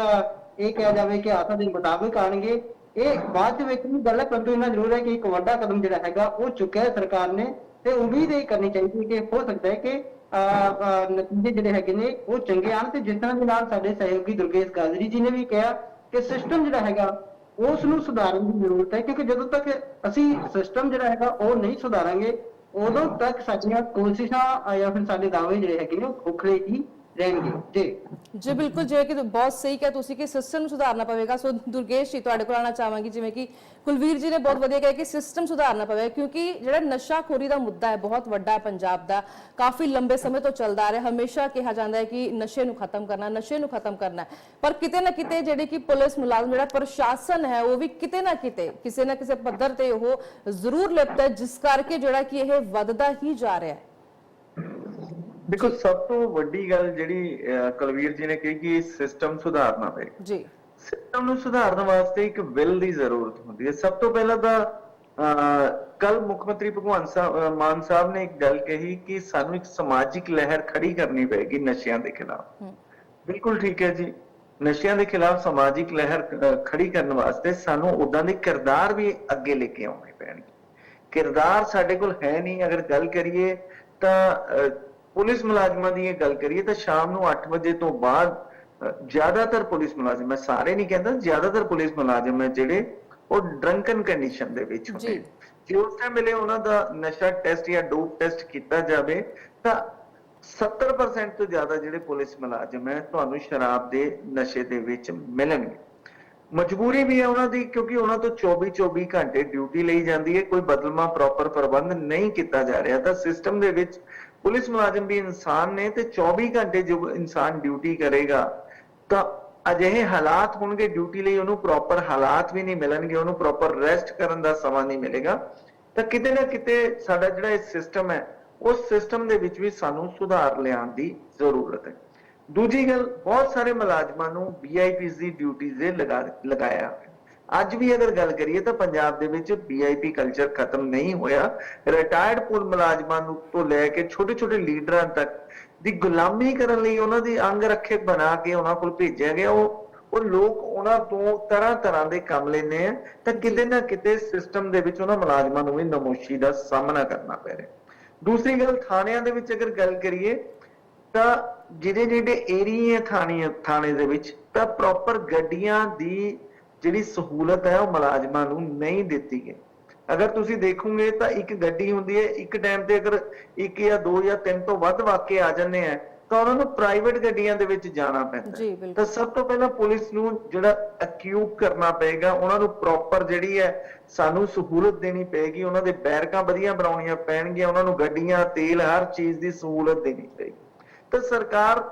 ਇਹ ਕਿਹਾ ਜਾਵੇ ਕਿ ਆਸਾਂ ਦੇ ਮੁਤਾਬਿਕ ਆਣਗੇ। ਇਹ ਬਾਅਦ ਦੇ ਵਿੱਚ ਵੀ ਗੱਲ ਹੈ, ਪਰੰਤੂ ਇਹਨਾਂ ਜ਼ਰੂਰ ਹੈ ਕਿ ਇੱਕ ਵੱਡਾ ਕਦਮ ਜਿਹੜਾ ਹੈਗਾ, ਉਹ ਚੁੱਕਿਆ ਹੈ ਸਰਕਾਰ ਨੇ ਤੇ ਉਮੀਦ ਇਹ ਕਰਨੀ ਚਾਹੀਦੀ ਹੈ ਕਿ ਹੋ ਸਕਦਾ ਹੈ ਕਿ ਨਤੀਜੇ ਜਿਹੜੇ ਹੈਗੇ ਨੇ, ਉਹ ਚੰਗੇ ਆਣ ਤੇ ਜਿਸ ਤਰ੍ਹਾਂ ਦੇ ਨਾਲ ਸਾਡੇ ਸਹਿਯੋਗੀ ਦੁਰਗੇਸ਼ ਗਾਜ਼ਰੀ ਜੀ ਨੇ ਵੀ ਕਿਹਾ ਕਿ ਸਿਸਟਮ ਜਿਹੜਾ ਹੈਗਾ ਉਸ ਨੂੰ ਸੁਧਾਰਨ ਦੀ ਜ਼ਰੂਰਤ ਹੈ, ਕਿਉਂਕਿ ਜਦੋਂ ਤੱਕ ਅਸੀਂ ਸਿਸਟਮ ਜਿਹੜਾ ਹੈਗਾ, ਉਹ ਨਹੀਂ ਸੁਧਾਰਾਂਗੇ, ਉਦੋਂ ਤੱਕ ਸਾਡੀਆਂ ਕੋਸ਼ਿਸ਼ਾਂ ਜਾਂ ਫਿਰ ਸਾਡੇ ਦਾਅਵੇ ਜਿਹੜੇ ਹੈਗੇ ਨੇ, ਉਹ ਖੋਖਲੇ ਹੀ ਰਹਿਣਗੇ। ਜੀ ਜੀ, ਬਿਲਕੁਲ ਜਿਵੇਂ ਕਿ ਬਹੁਤ ਸਹੀ ਕਿਹਾ ਤੁਸੀਂ ਕਿ ਸਿਸਟਮ ਨੂੰ ਸੁਧਾਰਨਾ ਪਵੇਗਾ, ਸੋ ਦੁਰਗੇਸ਼ ਜੀ, ਤੁਹਾਡੇ ਕੋਲ ਆਣਾ ਚਾਹਾਂਗੀ, ਜਿਵੇਂ ਕਿ ਕੁਲਵੀਰ ਜੀ ਨੇ ਬਹੁਤ ਵਧੀਆ ਕਿਹਾ ਕਿ ਸਿਸਟਮ ਸੁਧਾਰਨਾ ਪਵੇਗਾ ਕਿਉਂਕਿ ਜਿਹੜਾ ਨਸ਼ਾਖੋਰੀ ਦਾ ਮੁੱਦਾ ਹੈ, ਬਹੁਤ ਵੱਡਾ ਹੈ ਪੰਜਾਬ ਦਾ, ਕਾਫੀ ਲੰਬੇ ਸਮੇਂ ਤੋਂ ਚੱਲਦਾ ਆ ਰਿਹਾ, ਹਮੇਸ਼ਾ ਕਿਹਾ ਜਾਂਦਾ ਹੈ ਕਿ ਨਸ਼ੇ ਨੂੰ ਖਤਮ ਕਰਨਾ, ਨਸ਼ੇ ਨੂੰ ਖਤਮ ਕਰਨਾ ਪਰ ਕਿਤੇ ਨਾ ਕਿਤੇ ਜਿਹੜੀ ਕਿ ਪੁਲਿਸ ਮੁਲਾਜ਼ਮ, ਜਿਹੜਾ ਪ੍ਰਸ਼ਾਸਨ ਹੈ, ਉਹ ਵੀ ਕਿਤੇ ਨਾ ਕਿਤੇ, ਕਿਸੇ ਨਾ ਕਿਸੇ ਪੱਧਰ ਤੇ ਉਹ ਜ਼ਰੂਰ ਲਿਪਤ ਹੈ, ਜਿਸ ਕਰਕੇ ਜਿਹੜਾ ਕਿ ਇਹ ਵੱਧਦਾ ਹੀ ਜਾ ਰਿਹਾ ਹੈ। ਦੇਖੋ ਸਭ ਤੋਂ ਵੱਡੀ ਗੱਲ ਜਿਹੜੀ ਕੁਲਵੀਰ ਜੀ ਨੇ ਕਹੀ ਕਿ ਸਿਸਟਮ ਸੁਧਾਰਨਾ ਪਏਗਾ ਜੀ। ਸਿਸਟਮ ਨੂੰ ਸੁਧਾਰਨ ਵਾਸਤੇ ਇੱਕ ਵਿਲ ਦੀ ਜ਼ਰੂਰਤ ਹੁੰਦੀ ਹੈ। ਸਭ ਤੋਂ ਪਹਿਲਾਂ ਤਾਂ ਕੱਲ ਮੁੱਖ ਮੰਤਰੀ ਭਗਵੰਤ ਸਾਹਿਬ ਮਾਨ ਸਾਹਿਬ ਨੇ ਇੱਕ ਗੱਲ ਕਹੀ ਕਿ ਸਾਨੂੰ ਇੱਕ ਸਮਾਜਿਕ ਲਹਿਰ ਖੜੀ ਕਰਨੀ ਪਏਗੀ ਨਸ਼ਿਆਂ ਦੇ ਖਿਲਾਫ। ਬਿਲਕੁਲ ਠੀਕ ਹੈ ਜੀ। ਨਸ਼ਿਆਂ ਦੇ ਖਿਲਾਫ ਸਮਾਜਿਕ ਲਹਿਰ ਖੜੀ ਕਰਨ ਵਾਸਤੇ ਸਾਨੂੰ ਉਦਾਂ ਦੇ ਕਿਰਦਾਰ ਵੀ ਅੱਗੇ ਲੈ ਕੇ ਆਉਣੇ ਪੈਣਗੇ। ਕਿਰਦਾਰ ਸਾਡੇ ਕੋਲ ਹੈ ਨਹੀਂ। ਅਗਰ ਗੱਲ ਕਰੀਏ ਤਾਂ ਪੁਲਿਸ ਮੁਲਾਜ਼ਮਾਂ ਦੀ ਇਹ ਗੱਲ ਕਰੀਏ ਤਾਂ ਸ਼ਾਮ ਨੂੰ 8 ਵਜੇ ਤੋਂ ਬਾਅਦ ਜ਼ਿਆਦਾਤਰ ਪੁਲਿਸ ਮੁਲਾਜ਼ਮ ਮੈਂ ਸਾਰੇ ਨਹੀਂ ਕਹਿੰਦਾ ਜ਼ਿਆਦਾਤਰ ਪੁਲਿਸ ਮੁਲਾਜ਼ਮ ਹੈ ਜਿਹੜੇ ਉਹ ਡਰੰਕਨ ਕੰਡੀਸ਼ਨ ਦੇ ਵਿੱਚ ਹੁੰਦੇ ਜੀ। ਉਸ ਟਾਈਮ ਵੇਲੇ ਉਹਨਾਂ ਦਾ ਨਸ਼ਾ ਟੈਸਟ ਜਾਂ ਡੋਪ ਟੈਸਟ ਕੀਤਾ ਜਾਵੇ ਤਾਂ 70% ਤੋਂ ਜ਼ਿਆਦਾ ਜਿਹੜੇ ਪੁਲਿਸ ਮੁਲਾਜ਼ਮ ਹੈ ਤੁਹਾਨੂੰ ਸ਼ਰਾਬ ਦੇ ਨਸ਼ੇ ਦੇ ਵਿੱਚ ਮਿਲਣਗੇ। ਮਜਬੂਰੀ ਵੀ ਹੈ ਉਹਨਾਂ ਦੀ ਕਿਉਂਕਿ ਉਹਨਾਂ ਤੋਂ 24 24 ਘੰਟੇ ਡਿਊਟੀ ਲਈ ਜਾਂਦੀ ਹੈ ਕੋਈ ਬਦਲਮਾ ਪ੍ਰੋਪਰ ਪ੍ਰਬੰਧ ਨਹੀਂ ਕੀਤਾ ਜਾ ਰਿਹਾ। ਤਾਂ ਸਿਸਟਮ ਦੇ ਵਿੱਚ ਪੁਲਿਸ ਮੁਲਾਜ਼ਮ ਵੀ ਇਨਸਾਨ ਨੇ ਤੇ 24 ਘੰਟੇ ਜੋ ਇਨਸਾਨ ਡਿਊਟੀ ਕਰੇਗਾ, ਤਾਂ ਅਜਿਹੇ ਹਾਲਾਤ ਹੋਣਗੇ ਡਿਊਟੀ ਲਈ ਉਹਨੂੰ ਪ੍ਰੋਪਰ ਹਾਲਾਤ ਵੀ ਨਹੀਂ ਮਿਲਣਗੇ, ਉਹਨੂੰ ਪ੍ਰੋਪਰ ਰੈਸਟ ਕਰਨ ਦਾ ਸਮਾਂ ਨਹੀਂ ਮਿਲੇਗਾ ਤਾਂ ਕਿਤੇ ਨਾ ਕਿਤੇ ਸਾਡਾ ਜਿਹੜਾ ਇਹ ਸਿਸਟਮ ਹੈ, ਉਸ ਸਿਸਟਮ ਦੇ ਵਿੱਚ ਵੀ ਸਾਨੂੰ ਸੁਧਾਰ ਲਿਆਉਣ ਦੀ ਜ਼ਰੂਰਤ ਹੈ ਦੂਜੀ ਗੱਲ, ਬਹੁਤ ਸਾਰੇ ਮੁਲਾਜ਼ਮਾਂ ਨੂੰ ਵੀਆਈਪੀਸ ਦੀ ਡਿਊਟੀਆਂ ਦੇ ਲਗਾ ਲਗਾਇਆ ਹੋਇਆ। ਅੱਜ ਵੀ ਅਗਰ ਗੱਲ ਕਰੀਏ ਤਾਂ ਪੰਜਾਬ ਦੇ ਵਿੱਚ ਵੀਆਈਪੀ ਕਲਚਰ ਖਤਮ ਨਹੀਂ ਹੋਇਆ। ਰਿਟਾਇਰਡ ਪੁਲ ਮੁਲਾਜ਼ਮਾਂ ਨੂੰ ਤੋਂ ਲੈ ਕੇ ਛੋਟੇ ਛੋਟੇ ਲੀਡਰਾਂ ਤੱਕ ਦੀ ਗੁਲਾਮੀ ਕਰਨ ਲਈ ਉਹਨਾਂ ਦੀ ਅੰਗ ਰੱਖੇ ਬਣਾ ਕੇ ਉਹਨਾਂ ਕੋਲ ਭੇਜਿਆ ਗਿਆ। ਉਹ ਉਹ ਲੋਕ ਉਹਨਾਂ ਤੋਂ ਤਰ੍ਹਾਂ ਤਰ੍ਹਾਂ ਦੇ ਕੰਮ ਲੈਂਦੇ ਆ ਤਾਂ ਕਿਤੇ ਨਾ ਕਿਤੇ ਸਿਸਟਮ ਦੇ ਵਿੱਚ ਉਹਨਾਂ ਮੁਲਾਜ਼ਮਾਂ ਨੂੰ ਵੀ ਨਮੋਸ਼ੀ ਦਾ ਸਾਹਮਣਾ ਕਰਨਾ ਪੈ ਰਿਹਾ। ਦੂਸਰੀ ਗੱਲ ਥਾਣਿਆਂ ਦੇ ਵਿੱਚ ਅਗਰ ਗੱਲ ਕਰੀਏ ਤਾਂ ਜਿਹੜੇ ਜਿਹੜੇ ਏਰੀਏ ਥਾਣੇ ਥਾਣੇ ਦੇ ਵਿੱਚ ਤਾਂ ਪ੍ਰੋਪਰ ਗੱਡੀਆਂ ਦੀ ਜਿਹੜੀ ਸਹੂਲਤ ਹੈ ਉਹ ਮੁਲਾਜ਼ਮਾਂ ਨੂੰ ਨਹੀਂ ਦਿੱਤੀ ਗਈ। ਅਗਰ ਤੁਸੀਂ ਦੇਖੋਗੇ ਤਾਂ ਇੱਕ ਗੱਡੀ ਹੁੰਦੀ ਹੈ ਇੱਕ ਟਾਈਮ ਤੇ ਅਗਰ ਇੱਕ ਜਾਂ ਦੋ ਜਾਂ ਤਿੰਨ ਤੋਂ ਵੱਧ ਵਾਕੇ ਆ ਜਾਂਦੇ ਆ ਤਾਂ ਉਹਨਾਂ ਨੂੰ ਪ੍ਰਾਈਵੇਟ ਗੱਡੀਆਂ ਦੇ ਵਿੱਚ ਜਾਣਾ ਪੈਂਦਾ। ਤਾਂ ਸਭ ਤੋਂ ਪਹਿਲਾਂ ਪੁਲਿਸ ਨੂੰ ਜਿਹੜਾ ਅਕਿਊਬ ਕਰਨਾ ਪਏਗਾ ਉਹਨਾਂ ਨੂੰ ਪ੍ਰੋਪਰ ਜਿਹੜੀ ਹੈ ਸਾਨੂੰ ਸਹੂਲਤ ਦੇਣੀ ਪਏਗੀ ਉਹਨਾਂ ਦੇ ਬੈਰਕਾਂ ਵਧੀਆ ਬਣਾਉਣੀਆਂ ਪੈਣਗੀਆਂ ਉਹਨਾਂ ਨੂੰ ਗੱਡੀਆਂ ਤੇਲ ਹਰ ਚੀਜ਼ ਦੀ ਸਹੂਲਤ ਦੇਣੀ ਪਏਗੀ। ਤਾਂ ਸਰਕਾਰ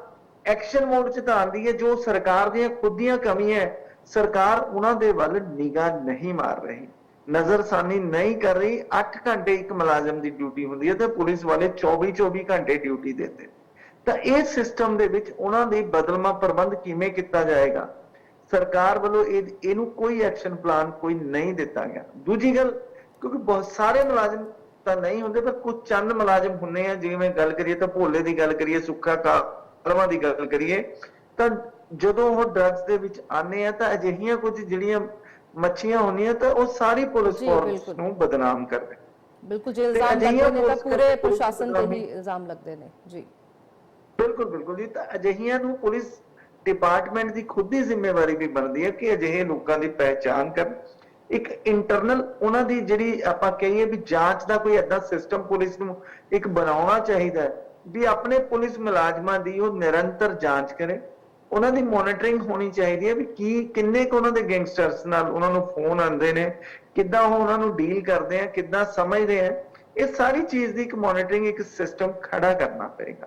ਐਕਸ਼ਨ ਮੋਡ ਚ ਤਾਂ ਆਉਂਦੀ ਹੈ ਜੋ ਸਰਕਾਰ ਦੀਆਂ ਖੁਦ ਦੀਆਂ ਕਮੀਆਂ ਹੈ ਸਰਕਾਰ ਉਹਨਾਂ ਦੇ ਵੱਲ ਨਿਗਾਹ ਨਹੀਂ ਮਾਰ ਰਹੀ। ਨਜ਼ਰਸਾਨੀ ਨਹੀਂ ਕਰ ਰਹੀ 8 ਘੰਟੇ ਇੱਕ ਮੁਲਾਜ਼ਮ ਦੀ ਡਿਊਟੀ ਹੁੰਦੀ ਹੈ ਤੇ ਪੁਲਿਸ ਵਾਲੇ 24 24 ਘੰਟੇ ਡਿਊਟੀ ਦਿੰਦੇ ਤਾਂ ਇਹ ਸਿਸਟਮ ਦੇ ਵਿੱਚ ਉਹਨਾਂ ਦੀ ਬਦਲਮਾ ਪ੍ਰਬੰਧ ਕਿਵੇਂ ਕੀਤਾ ਜਾਏਗਾ? ਸਰਕਾਰ ਵੱਲੋਂ ਇਹਨੂੰ ਕੋਈ ਐਕਸ਼ਨ ਪਲਾਨ ਕੋਈ ਨਹੀਂ ਦਿੱਤਾ ਗਿਆ। ਦੂਜੀ ਗੱਲ, ਕਿਉਂਕਿ ਬਹੁਤ ਸਾਰੇ ਮੁਲਾਜ਼ਮ ਤਾਂ ਨਹੀਂ ਹੁੰਦੇ, ਪਰ ਕੁਝ ਚੰਦ ਮੁਲਾਜ਼ਮ ਹੁੰਨੇ ਆ, ਜਿਵੇਂ ਗੱਲ ਕਰੀਏ ਤਾਂ ਭੋਲੇ ਦੀ ਗੱਲ ਕਰੀਏ, ਸੁੱਖਾ ਕਾਲਵਾ ਦੀ ਗੱਲ ਕਰੀਏ, ਤਾਂ ਜਦੋਂ ਉਹ ਡਰੱਗਸ ਦੇ ਵਿੱਚ ਆਨੇ ਆ ਤਾਂ ਅਜਿਹੀਆਂ ਕੁਝ ਜਿਹੜੀਆਂ ਮੱਛੀਆਂ ਹੁੰਦੀਆਂ ਤਾਂ ਉਹ ਸਾਰੀ ਪੁਲਿਸ ਫੋਰਸ। ਨੂੰ ਬਦਨਾਮ ਕਰਦੇ ਬਿਲਕੁਲ ਜੇ ਇਲਜ਼ਾਮ ਲੱਗਦੇ ਨੇ ਤਾਂ ਪੁਲਿਸ ਪੂਰੇ ਪ੍ਰਸ਼ਾਸਨ ਤੇ ਬਦਨਾਮੀ- ਇਲਜ਼ਾਮ ਲੱਗਦੇ ਨੇ ਜੀ। ਬਿਲਕੁਲ ਬਿਲਕੁਲ ਜੀ। ਤਾਂ ਅਜਿਹੀਆਂ ਨੂੰ ਪੁਲਿਸ ਡਿਪਾਰਟਮੈਂਟ ਦੀ ਖੁਦ ਦੀ ਜ਼ਿੰਮੇਵਾਰੀ ਵੀ ਬਣਦੀ ਹੈ ਕਿ ਅਜਿਹੇ ਲੋਕਾਂ ਦੀ ਪਹਿਚਾਣ ਕਰਨ। ਇੱਕ ਇੰਟਰਨਲ ਉਹਨਾਂ ਦੀ ਜਿਹੜੀ ਆਪਾਂ ਕਹੀਏ ਵੀ ਜਾਂਚ ਦਾ ਕੋਈ ਐਦਾਂ ਸਿਸਟਮ ਪੁਲਿਸ ਨੂੰ ਇੱਕ ਬਣਾਉਣਾ ਚਾਹੀਦਾ ਹੈ ਵੀ ਆਪਣੇ ਪੁਲਿਸ ਮੁਲਾਜ਼ਮਾਂ ਦੀ ਉਹ ਨਿਰੰਤਰ ਜਾਂਚ ਕਰੇ। ਉਹਨਾਂ ਦੀ ਮੋਨਿਟਰਿੰਗ ਹੋਣੀ ਚਾਹੀਦੀ ਹੈ ਵੀ ਕੀ ਕਿੰਨੇ ਕੁ ਉਹਨਾਂ ਦੇ ਗੈਂਗਸਟਰਸ ਨਾਲ ਉਹਨਾਂ ਨੂੰ ਫੋਨ ਆਉਂਦੇ ਨੇ ਕਿੱਦਾਂ ਉਹ ਉਹਨਾਂ ਨੂੰ ਡੀਲ ਕਰਦੇ ਆ ਕਿੱਦਾਂ ਸਮਝਦੇ ਆ ਇਹ ਸਾਰੀ ਚੀਜ਼ ਦੀ ਇੱਕ ਮੋਨਿਟਰਿੰਗ ਇੱਕ ਸਿਸਟਮ ਖੜਾ ਕਰਨਾ ਪਏਗਾ।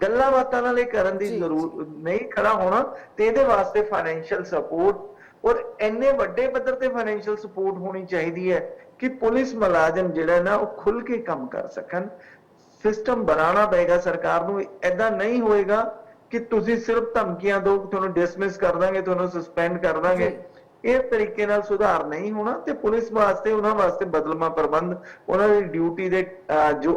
ਗੱਲਾਂ ਬਾਤਾਂ ਨਾਲ ਇਹ ਕਰਨ ਦੀ ਜ਼ਰੂਰ ਨਹੀਂ ਖੜਾ ਹੋਣਾ ਤੇ ਇਹਦੇ ਵਾਸਤੇ ਫਾਈਨੈਂਸ਼ੀਅਲ ਸਪੋਰਟ ਔਰ ਇੰਨੇ ਵੱਡੇ ਪੱਧਰ ਤੇ ਫਾਈਨੈਂਸ਼ੀਅਲ ਸਪੋਰਟ ਹੋਣੀ ਚਾਹੀਦੀ ਹੈ ਕਿ ਪੁਲਿਸ ਮੁਲਾਜ਼ਮ ਜਿਹੜਾ ਨਾ ਉਹ ਖੁੱਲ ਕੇ ਕੰਮ ਕਰ ਸਕਣ। ਸਿਸਟਮ ਬਣਾਉਣਾ ਪਏਗਾ ਸਰਕਾਰ ਨੂੰ ਐਦਾਂ ਨਹੀਂ ਹੋਏਗਾ ਕਿ ਤੁਸੀਂ ਸਿਰਫ ਧਮਕੀਆਂ ਦਿਓ ਕਿ ਤੁਹਾਨੂੰ ਡਿਸਮਿਸ ਕਰ ਦਾਂਗੇ ਤੁਹਾਨੂੰ ਸਸਪੈਂਡ ਕਰ ਦਾਂਗੇ। ਇਹ ਤਰੀਕੇ ਨਾਲ ਸੁਧਾਰ ਨਹੀਂ ਹੋਣਾ ਤੇ ਪੁਲਿਸ ਵਾਸਤੇ ਉਹਨਾਂ ਵਾਸਤੇ ਬਦਲਮਾ ਪ੍ਰਬੰਧ ਉਹਨਾਂ ਦੀ ਡਿਊਟੀ ਦੇ ਜੋ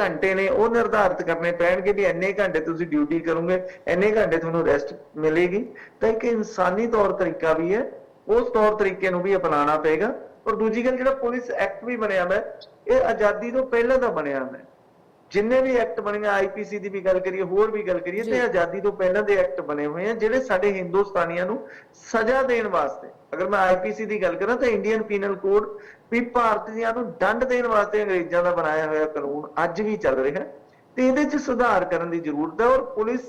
ਘੰਟੇ ਨੇ ਉਹ ਨਿਰਧਾਰਿਤ ਕਰਨੇ ਪੈਣਗੇ ਵੀ ਇੰਨੇ ਘੰਟੇ ਤੁਸੀਂ ਡਿਊਟੀ ਕਰੋਗੇ ਇੰਨੇ ਘੰਟੇ ਤੁਹਾਨੂੰ ਰੈਸਟ ਮਿਲੇਗੀ। ਤਾਂ ਇੱਕ ਇਨਸਾਨੀ ਤੌਰ ਤਰੀਕਾ ਵੀ ਹੈ ਉਸ ਤੌਰ ਤਰੀਕੇ ਨੂੰ ਵੀ ਅਪਣਾਉਣਾ ਪਏਗਾ। ਔਰ ਦੂਜੀ ਗੱਲ ਜਿਹੜਾ ਪੁਲਿਸ ਐਕਟ ਵੀ ਬਣਿਆ ਹੈ, ਇਹ ਆਜ਼ਾਦੀ ਤੋਂ ਪਹਿਲਾਂ ਦਾ ਬਣਿਆ ਹੈ। ਜਿੰਨੇ ਵੀ ਐਕਟ ਬਣੇ ਆ ਆਈਪੀਸੀ ਦੀ ਵੀ ਗੱਲ ਕਰੀਏ ਹੋਰ ਵੀ ਗੱਲ ਕਰੀਏ। ਤੇ ਆਜ਼ਾਦੀ ਤੋਂ ਪਹਿਲਾਂ ਦੇ ਐਕਟ ਬਣੇ ਹੋਏ ਆ ਜਿਹੜੇ ਸਾਡੇ ਹਿੰਦੁਸਤਾਨੀਆਂ ਨੂੰ ਸਜ਼ਾ ਦੇਣ ਵਾਸਤੇ ਅਗਰ ਮੈਂ ਆਈਪੀਸੀ ਦੀ ਗੱਲ ਕਰਾਂ ਤਾਂ ਇੰਡੀਅਨ ਪੀਨਲ ਕੋਡ ਵੀ ਭਾਰਤੀਆਂ ਨੂੰ ਦੰਡ ਦੇਣ ਵਾਸਤੇ ਅੰਗਰੇਜ਼ਾਂ ਦਾ ਬਣਾਇਆ ਹੋਇਆ ਕਾਨੂੰਨ ਅੱਜ ਵੀ ਚੱਲ ਰਿਹਾ ਤੇ ਇਹਦੇ 'ਚ ਸੁਧਾਰ ਕਰਨ ਦੀ ਜ਼ਰੂਰਤ ਹੈ ਔਰ ਪੁਲਿਸ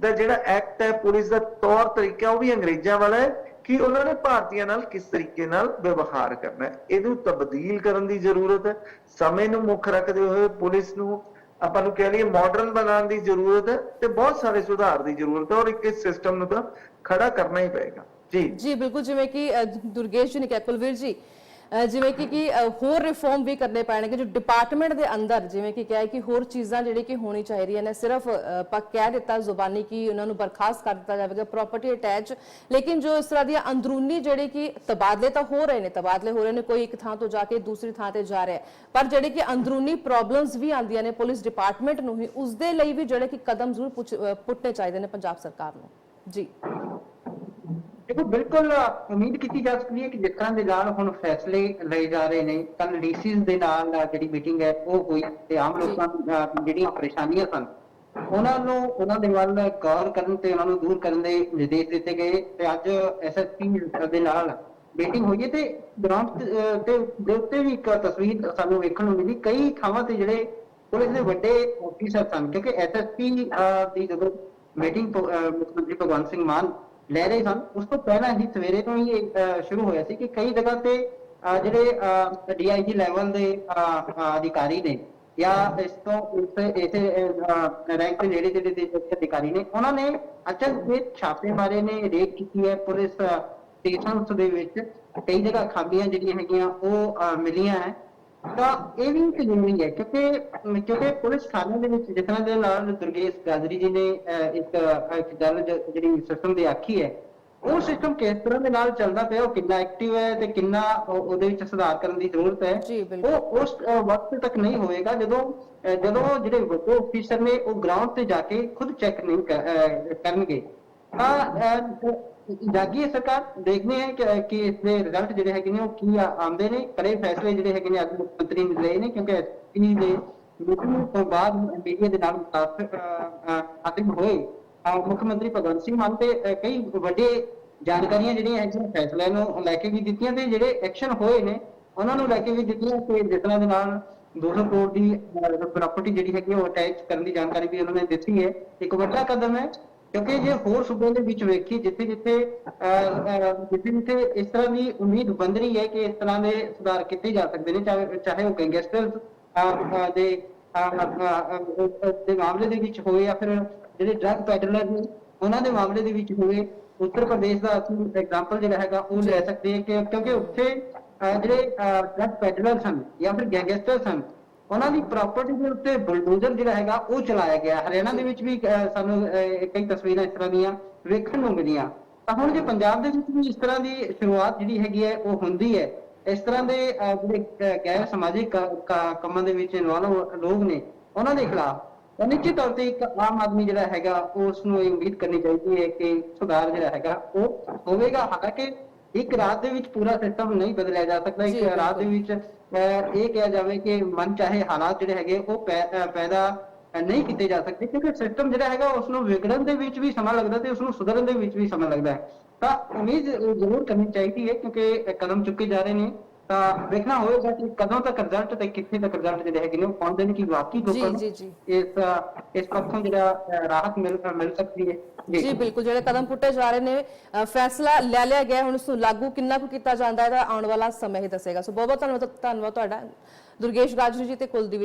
ਦਾ ਜਿਹੜਾ ਐਕਟ ਹੈ ਪੁਲਿਸ ਦਾ ਤੌਰ ਤਰੀਕਾ ਉਹ ਵੀ ਅੰਗਰੇਜ਼ਾਂ ਵਾਲਾ ਹੈ ਕਿ ਉਹਨਾਂ ਨੇ ਭਾਰਤੀਆਂ ਨਾਲ ਕਿਸ ਤਰੀਕੇ ਨਾਲ ਵਿਵਹਾਰ ਕਰਨਾ ਹੈ ਇਹਨੂੰ ਤਬਦੀਲ ਕਰਨ ਦੀ ਜ਼ਰੂਰਤ ਹੈ ਸਮੇਂ ਨੂੰ ਮੁੱਖ ਰੱਖਦੇ ਹੋਏ ਪੁਲਿਸ ਨੂੰ ਆਪਾਂ ਨੂੰ ਕਹਿ ਲਈਏ ਮਾਡਰਨ ਬਣਾਉਣ ਦੀ ਜ਼ਰੂਰਤ ਹੈ ਤੇ ਬਹੁਤ ਸਾਰੇ ਸੁਧਾਰ ਦੀ ਜ਼ਰੂਰਤ ਹੈ ਔਰ ਇੱਕ ਇਸ ਸਿਸਟਮ ਨੂੰ ਤਾਂ ਖੜਾ ਕਰਨਾ ਹੀ ਪਏਗਾ। ਜੀ। ਜੀ, ਬਿਲਕੁਲ ਜਿਵੇਂ ਕਿ ਦੁਰਗੇਸ਼ ਜੀ ਨੇ ਕਿਹਾ, ਕੁਲਵੀਰ ਜੀ ਜਿਵੇਂ ਕਿ ਕਿ ਹੋਰ ਰਿਫਾਰਮ ਵੀ ਕਰਨੇ ਪੈਣਗੇ ਜੋ ਡਿਪਾਰਟਮੈਂਟ ਦੇ ਅੰਦਰ ਜਿਵੇਂ ਕਿ ਕਿਹਾ ਕਿ ਹੋਰ ਚੀਜ਼ਾਂ ਜਿਹੜੀ ਕਿ ਹੋਣੀ ਚਾਹੀਦੀਆਂ ਨੇ ਸਿਰਫ ਅ, ਆਪਾਂ ਕਹਿ ਦਿੱਤਾ ਜ਼ੁਬਾਨੀ ਕਿ ਉਹਨਾਂ ਨੂੰ ਬਰਖਾਸਤ ਕਰ ਦਿੱਤਾ ਜਾਵੇਗਾ ਪ੍ਰਾਪਰਟੀ ਅਟੈਚ ਲੇਕਿਨ ਜੋ ਇਸ ਤਰ੍ਹਾਂ ਦੀਆਂ ਅੰਦਰੂਨੀ ਜਿਹੜੇ ਕਿ ਤਬਾਦਲੇ ਤਾਂ ਹੋ ਰਹੇ ਨੇ ਤਬਾਦਲੇ ਹੋ ਰਹੇ ਨੇ ਕੋਈ ਇੱਕ ਥਾਂ ਤੋਂ ਜਾ ਕੇ ਦੂਸਰੀ ਥਾਂ ਤੇ ਜਾ ਰਿਹਾ ਪਰ ਜਿਹੜੇ ਕਿ ਅੰਦਰੂਨੀ ਪ੍ਰੋਬਲਮਸ ਵੀ ਆਉਂਦੀਆਂ ਨੇ ਪੁਲਿਸ ਡਿਪਾਰਟਮੈਂਟ ਨੂੰ ਹੀ ਉਸ ਦੇ ਲਈ ਵੀ ਜਿਹੜੇ ਕਿ ਕਦਮ ਜ਼ਰੂਰ ਪੁੱਛ- ਪੁੱਟਣੇ ਚਾਹੀਦੇ ਨੇ ਪੰਜਾਬ ਸਰਕਾਰ ਨੂੰ। ਜੀ। ਦੇਖੋ ਬਿਲਕੁਲ ਉਮੀਦ ਕੀਤੀ ਜਾ ਸਕਦੀ ਹੈ ਕਿ ਜਿਸ ਤਰ੍ਹਾਂ ਦੇ ਨਾਲ ਹੁਣ ਫੈਸਲੇ ਲਏ ਜਾ ਰਹੇ ਨੇ ਕੱਲ ਡੀਸੀਸ ਦੇ ਨਾਲ ਜਿਹੜੀ ਮੀਟਿੰਗ ਹੈ ਉਹ ਹੋਈ ਤੇ ਆਮ ਲੋਕਾਂ ਦੀਆਂ ਜਿਹੜੀਆਂ ਪਰੇਸ਼ਾਨੀਆਂ ਸਨ ਉਹਨਾਂ ਨੂੰ ਉਹਨਾਂ ਦੇ ਵੱਲ ਗੌਰ ਕਰਨ ਤੇ ਉਹਨਾਂ ਨੂੰ ਦੂਰ ਕਰਨ ਦੇ ਨਿਰਦੇਸ਼ ਦਿੱਤੇ ਗਏ ਤੇ ਅੱਜ ਐਸਐਸਪੀ ਦੇ ਨਾਲ ਮੀਟਿੰਗ ਹੋਈ ਤੇ ਗਰਾਊਂਡ ਤੇ ਦੇ ਉੱਤੇ ਵੀ ਇੱਕ ਤਸਵੀਰ ਸਾਨੂੰ ਵੇਖਣ ਨੂੰ ਮਿਲੀ। ਕਈ ਥਾਵਾਂ ਤੇ ਜਿਹੜੇ ਪੁਲਿਸ ਦੇ ਵੱਡੇ ਅਫੀਸਰ ਸਨ ਕਿਉਂਕਿ ਐਸਐਸਪੀ ਦੀ ਜਦੋਂ ਮੀਟਿੰਗ ਮੁੱਖ ਮੰਤਰੀ ਭਗਵੰਤ ਸਿੰਘ ਮਾਨ ਲੈ ਰਹੇ ਸਨ। ਉਸ ਤੋਂ ਪਹਿਲਾਂ ਹੀ ਸਵੇਰੇ ਤੋਂ ਹੀ ਸ਼ੁਰੂ ਹੋਇਆ ਸੀ ਕਿ ਕਈ ਜਗ੍ਹਾ ਤੇ ਜਿਹੜੇ ਡੀਆਈਜੀ ਲੈਵਲ ਦੇ ਅਧਿਕਾਰੀ ਨੇ ਜਾਂ ਇਸ ਤੋਂ ਇਸ ਇਸੇ ਰੈਂਕ ਦੇ ਜਿਹੜੇ ਜਿਹੜੇ ਅਧਿਕਾਰੀ ਨੇ, ਉਹਨਾਂ ਨੇ ਅਚਲ ਵਿੱਚ ਛਾਪੇ ਮਾਰੇ ਨੇ, ਰੇਡ ਕੀਤੀ ਹੈ ਪੁਲਿਸ ਸਟੇਸ਼ਨਸ ਦੇ ਵਿੱਚ। ਕਈ ਜਗ੍ਹਾ ਖਾਮੀਆਂ ਜਿਹੜੀਆਂ ਹੈਗੀਆਂ, ਉਹ ਮਿਲੀਆਂ ਹੈ। ਤਾਂ ਇਹ ਵੀ ਇੱਕ ਜ਼ਰੂਰੀ ਹੈ ਕਿਉਂਕਿ ਕਿਉਂਕਿ ਪੁਲਿਸ ਥਾਣੇ ਦੇ ਵਿੱਚ ਜਿਸ ਤਰ੍ਹਾਂ ਦੇ ਨਾਲ ਦੁਰਗੇਸ਼ ਗਾਜਰੀ ਜੀ ਨੇ ਇੱਕ ਇੱਕ ਗੱਲ ਜਿਹੜੀ ਸਿਸਟਮ ਦੀ ਆਖੀ ਹੈ ਉਹ ਸਿਸਟਮ ਕਿਸ ਤਰ੍ਹਾਂ ਦੇ ਨਾਲ ਚੱਲਦਾ ਪਿਆ ਉਹ ਕਿੰਨਾ ਐਕਟਿਵ ਹੈ ਤੇ ਕਿੰਨਾ ਉਹ- ਉਹਦੇ ਵਿੱਚ ਸੁਧਾਰ ਕਰਨ ਦੀ ਜ਼ਰੂਰਤ ਹੈ। ਉਹ ਉਸ ਵਕਤ ਤੱਕ ਨਹੀਂ ਹੋਏਗਾ ਜਦੋਂ ਜਦੋਂ ਜਿਹੜੇ ਵੱਡੇ ਅਫੀਸਰ ਨੇ ਉਹ ਗਰਾਊਂਡ ਤੇ ਜਾ ਕੇ ਖੁਦ ਚੈੱਕ ਨਹੀਂ ਕਰਨਗੇ ਤਾਂ ਜਾਗੀ ਸਰਕਾਰ, ਦੇਖਦੇ ਹੈ ਕਿ ਕਿ ਇਸ ਰਿਜ਼ਲਟ ਜਿਹੜੇ ਹੈਗੇ ਨੇ ਉਹ ਕੀ ਆਉਂਦੇ ਨੇ ਕੜੇ ਫੈਸਲੇ ਜਿਹੜੇ ਹੈਗੇ ਨੇ ਅੱਜ ਮੁੱਖ ਮੰਤਰੀ ਨੇ ਲਏ ਨੇ, ਕਿਉਂਕਿ ਐਸਪੀ ਦੇ ਮੀਟਿੰਗ ਤੋਂ ਬਾਅਦ ਮੀਡੀਆ ਦੇ ਨਾਲ ਮੁਤਾਫਕ ਆਤਿਮ ਹੋਏ। ਮੁੱਖ ਮੰਤਰੀ ਭਗਵੰਤ ਸਿੰਘ ਮਾਨ ਤੇ ਕਈ ਵੱਡੇ ਜਾਣਕਾਰੀਆਂ ਜਿਹੜੀਆਂ ਹੈਗੀਆਂ ਫੈਸਲੇ ਨੂੰ ਲੈ ਕੇ ਵੀ ਦਿੱਤੀਆਂ ਤੇ ਜਿਹੜੇ ਐਕਸ਼ਨ ਹੋਏ ਨੇ, ਉਹਨਾਂ ਨੂੰ ਲੈ ਕੇ ਵੀ ਦਿੱਤੀਆਂ ਕਿ ਜਿਸ ਤਰ੍ਹਾਂ ਦੇ ਨਾਲ 200 ਕਰੋੜ ਦੀ ਪ੍ਰਾਪਰਟੀ ਜਿਹੜੀ ਹੈਗੀ ਉਹ ਅਟੈਚ ਕਰਨ ਦੀ ਜਾਣਕਾਰੀ ਵੀ ਉਹਨਾਂ ਨੇ ਦਿੱਤੀ ਹੈ। ਇੱਕ ਵੱਡਾ ਕਦਮ ਹੈ ਕਿਉਂਕਿ ਜੇ ਹੋਰ ਸੂਬਿਆਂ ਦੇ ਵਿੱਚ ਵੇਖੀ ਜਿੱਥੇ ਜਿੱਥੇ ਜਿੱਥੇ ਜਿੱਥੇ ਇਸ ਤਰ੍ਹਾਂ ਦੀ ਉਮੀਦ ਬਣ ਰਹੀ ਹੈ ਕਿ ਇਸ ਤਰ੍ਹਾਂ ਦੇ ਸੁਧਾਰ ਕੀਤੇ ਜਾ ਸਕਦੇ ਨੇ, ਚਾਹੇ ਚਾਹੇ ਉਹ ਗੈਂਗਸਟਰ ਦੇ ਦੇ ਮਾਮਲੇ ਦੇ ਵਿੱਚ ਹੋਵੇ ਜਾਂ ਫਿਰ ਜਿਹੜੇ ਡਰੱਗ ਪੈਡਲਰ ਨੇ, ਉਹਨਾਂ ਦੇ ਮਾਮਲੇ ਦੇ ਵਿੱਚ ਹੋਵੇ, ਉੱਤਰ ਪ੍ਰਦੇਸ਼ ਦਾ ਅਸੀਂ ਐਗਜ਼ਾਮਪਲ ਜਿਹੜਾ ਹੈਗਾ, ਉਹ ਲੈ ਸਕਦੇ ਹਾਂ ਕਿ ਕਿਉਂਕਿ ਉੱਥੇ ਜਿਹੜੇ ਡਰੱਗ ਪੈਡਲਰ ਸਨ ਜਾਂ ਫਿਰ ਗੈਂਗਸਟਰ ਸਨ ਉਹਨਾਂ ਦੀ ਪ੍ਰਾਪਰਟੀ ਦੇ ਉੱਤੇ ਬੁਲਡੋਜ਼ਰ ਜਿਹੜਾ ਹੈਗਾ ਉਹ ਚਲਾਇਆ ਗਿਆ। ਹਰਿਆਣਾ ਦੇ ਵਿੱਚ ਵੀ ਸਾਨੂੰ ਕਈ ਤਸਵੀਰਾਂ ਇਸ ਤਰ੍ਹਾਂ ਦੀਆਂ ਵੇਖਣ ਨੂੰ ਮਿਲੀਆਂ। ਤਾਂ ਹੁਣ ਜੇ ਪੰਜਾਬ ਦੇ ਵਿੱਚ ਵੀ ਇਸ ਤਰ੍ਹਾਂ ਦੀ ਸ਼ੁਰੂਆਤ ਜਿਹੜੀ ਹੈਗੀ ਹੈ, ਉਹ ਹੁੰਦੀ ਹੈ। ਇਸ ਤਰ੍ਹਾਂ ਦੇ ਜਿਹੜੇ ਗੈਰ ਸਮਾਜਿਕ ਕੰਮਾਂ ਦੇ ਵਿੱਚ ਇਨਵੋਲਵ ਲੋਕ ਨੇ, ਉਹਨਾਂ ਦੇ ਖਿਲਾਫ ਨਿਸ਼ਚਿਤ ਤੌਰ ਤੇ ਇੱਕ ਆਮ ਆਦਮੀ ਜਿਹੜਾ ਹੈਗਾ, ਉਸ ਨੂੰ ਇਹ ਉਮੀਦ ਕਰਨੀ ਚਾਹੀਦੀ ਹੈ ਕਿ ਸੁਧਾਰ ਜਿਹੜਾ ਹੈਗਾ, ਉਹ ਹੋਵੇਗਾ। ਹਾਲਾਂਕਿ ਇੱਕ ਰਾਤ ਦੇ ਵਿੱਚ ਪੂਰਾ ਸਿਸਟਮ ਨਹੀਂ ਬਦਲਿਆ ਜਾ ਸਕਦਾ। ਇੱਕ ਰਾਤ ਦੇ। ਵਿੱਚ ਇਹ ਕਿਹਾ ਜਾਵੇ ਕਿ ਮਨ ਚਾਹੇ ਹਾਲਾਤ ਜਿਹੜੇ ਹੈਗੇ ਉਹ ਪੈਦਾ ਨਹੀਂ ਕੀਤੇ ਜਾ ਸਕਦੇ ਕਿਉਂਕਿ ਸਿਸਟਮ ਜਿਹੜਾ ਹੈਗਾ ਉਸ ਨੂੰ ਵਿਗੜਨ ਦੇ ਵਿੱਚ ਵੀ ਸਮਾਂ ਲੱਗਦਾ ਤੇ ਉਸ ਨੂੰ ਸੁਧਰਨ ਦੇ ਵਿੱਚ ਵੀ ਸਮਾਂ ਲੱਗਦਾ ਹੈ। ਤਾਂ ਉਮੀਦ ਜ਼ਰੂਰ ਕਰਨੀ ਚਾਹੀਦੀ ਹੈ ਕਿਉਂਕਿ ਕਦਮ ਚੁੱਕੇ ਜਾ ਰਹੇ ਨੇ। ਤਾਂ ਵੇਖਣਾ ਹੋਵੇਗਾ ਕਿ ਕਦੋਂ ਤੱਕ ਰਿਜ਼ਲਟ ਤੇ ਕਿੱਥੇ ਤੱਕ ਰਿਜ਼ਲਟ ਜਿਹੜੇ ਹੈਗੇ ਨੇ ਉਹ ਪਹੁੰਚਦੇ ਨੇ ਕਿ ਵਾਕਈ ਲੋਕਾਂ ਨੂੰ। ਇਸ ਇਸ ਪੱਖੋਂ ਜਿਹੜਾ ਰਾਹਤ ਮਿਲ ਮਿਲ ਸਕਦੀ ਹੈ। ਜੀ। ਬਿਲਕੁਲ। ਜਿਹੜੇ ਕਦਮ ਪੁੱਟੇ ਜਾ ਰਹੇ ਨੇ ਫੈਸਲਾ ਲੈ ਲਿਆ ਗਿਆ ਹੁਣ ਇਸ ਨੂੰ ਲਾਗੂ ਕਿੰਨਾ ਕੁ ਕੀਤਾ ਜਾਂਦਾ ਹੈ ਤਾਂ ਆਉਣ ਵਾਲਾ ਸਮਾਂ ਹੀ ਦੱਸੇਗਾ। ਸੋ ਬਹੁਤ ਬਹੁਤ ਧੰਨਵਾਦ ਤੁਹਾਡਾ। ਦੁਰਗੇਸ਼ ਗਾਜਰੀ ਜੀ ਤੇ ਕੁਲਦੀਪ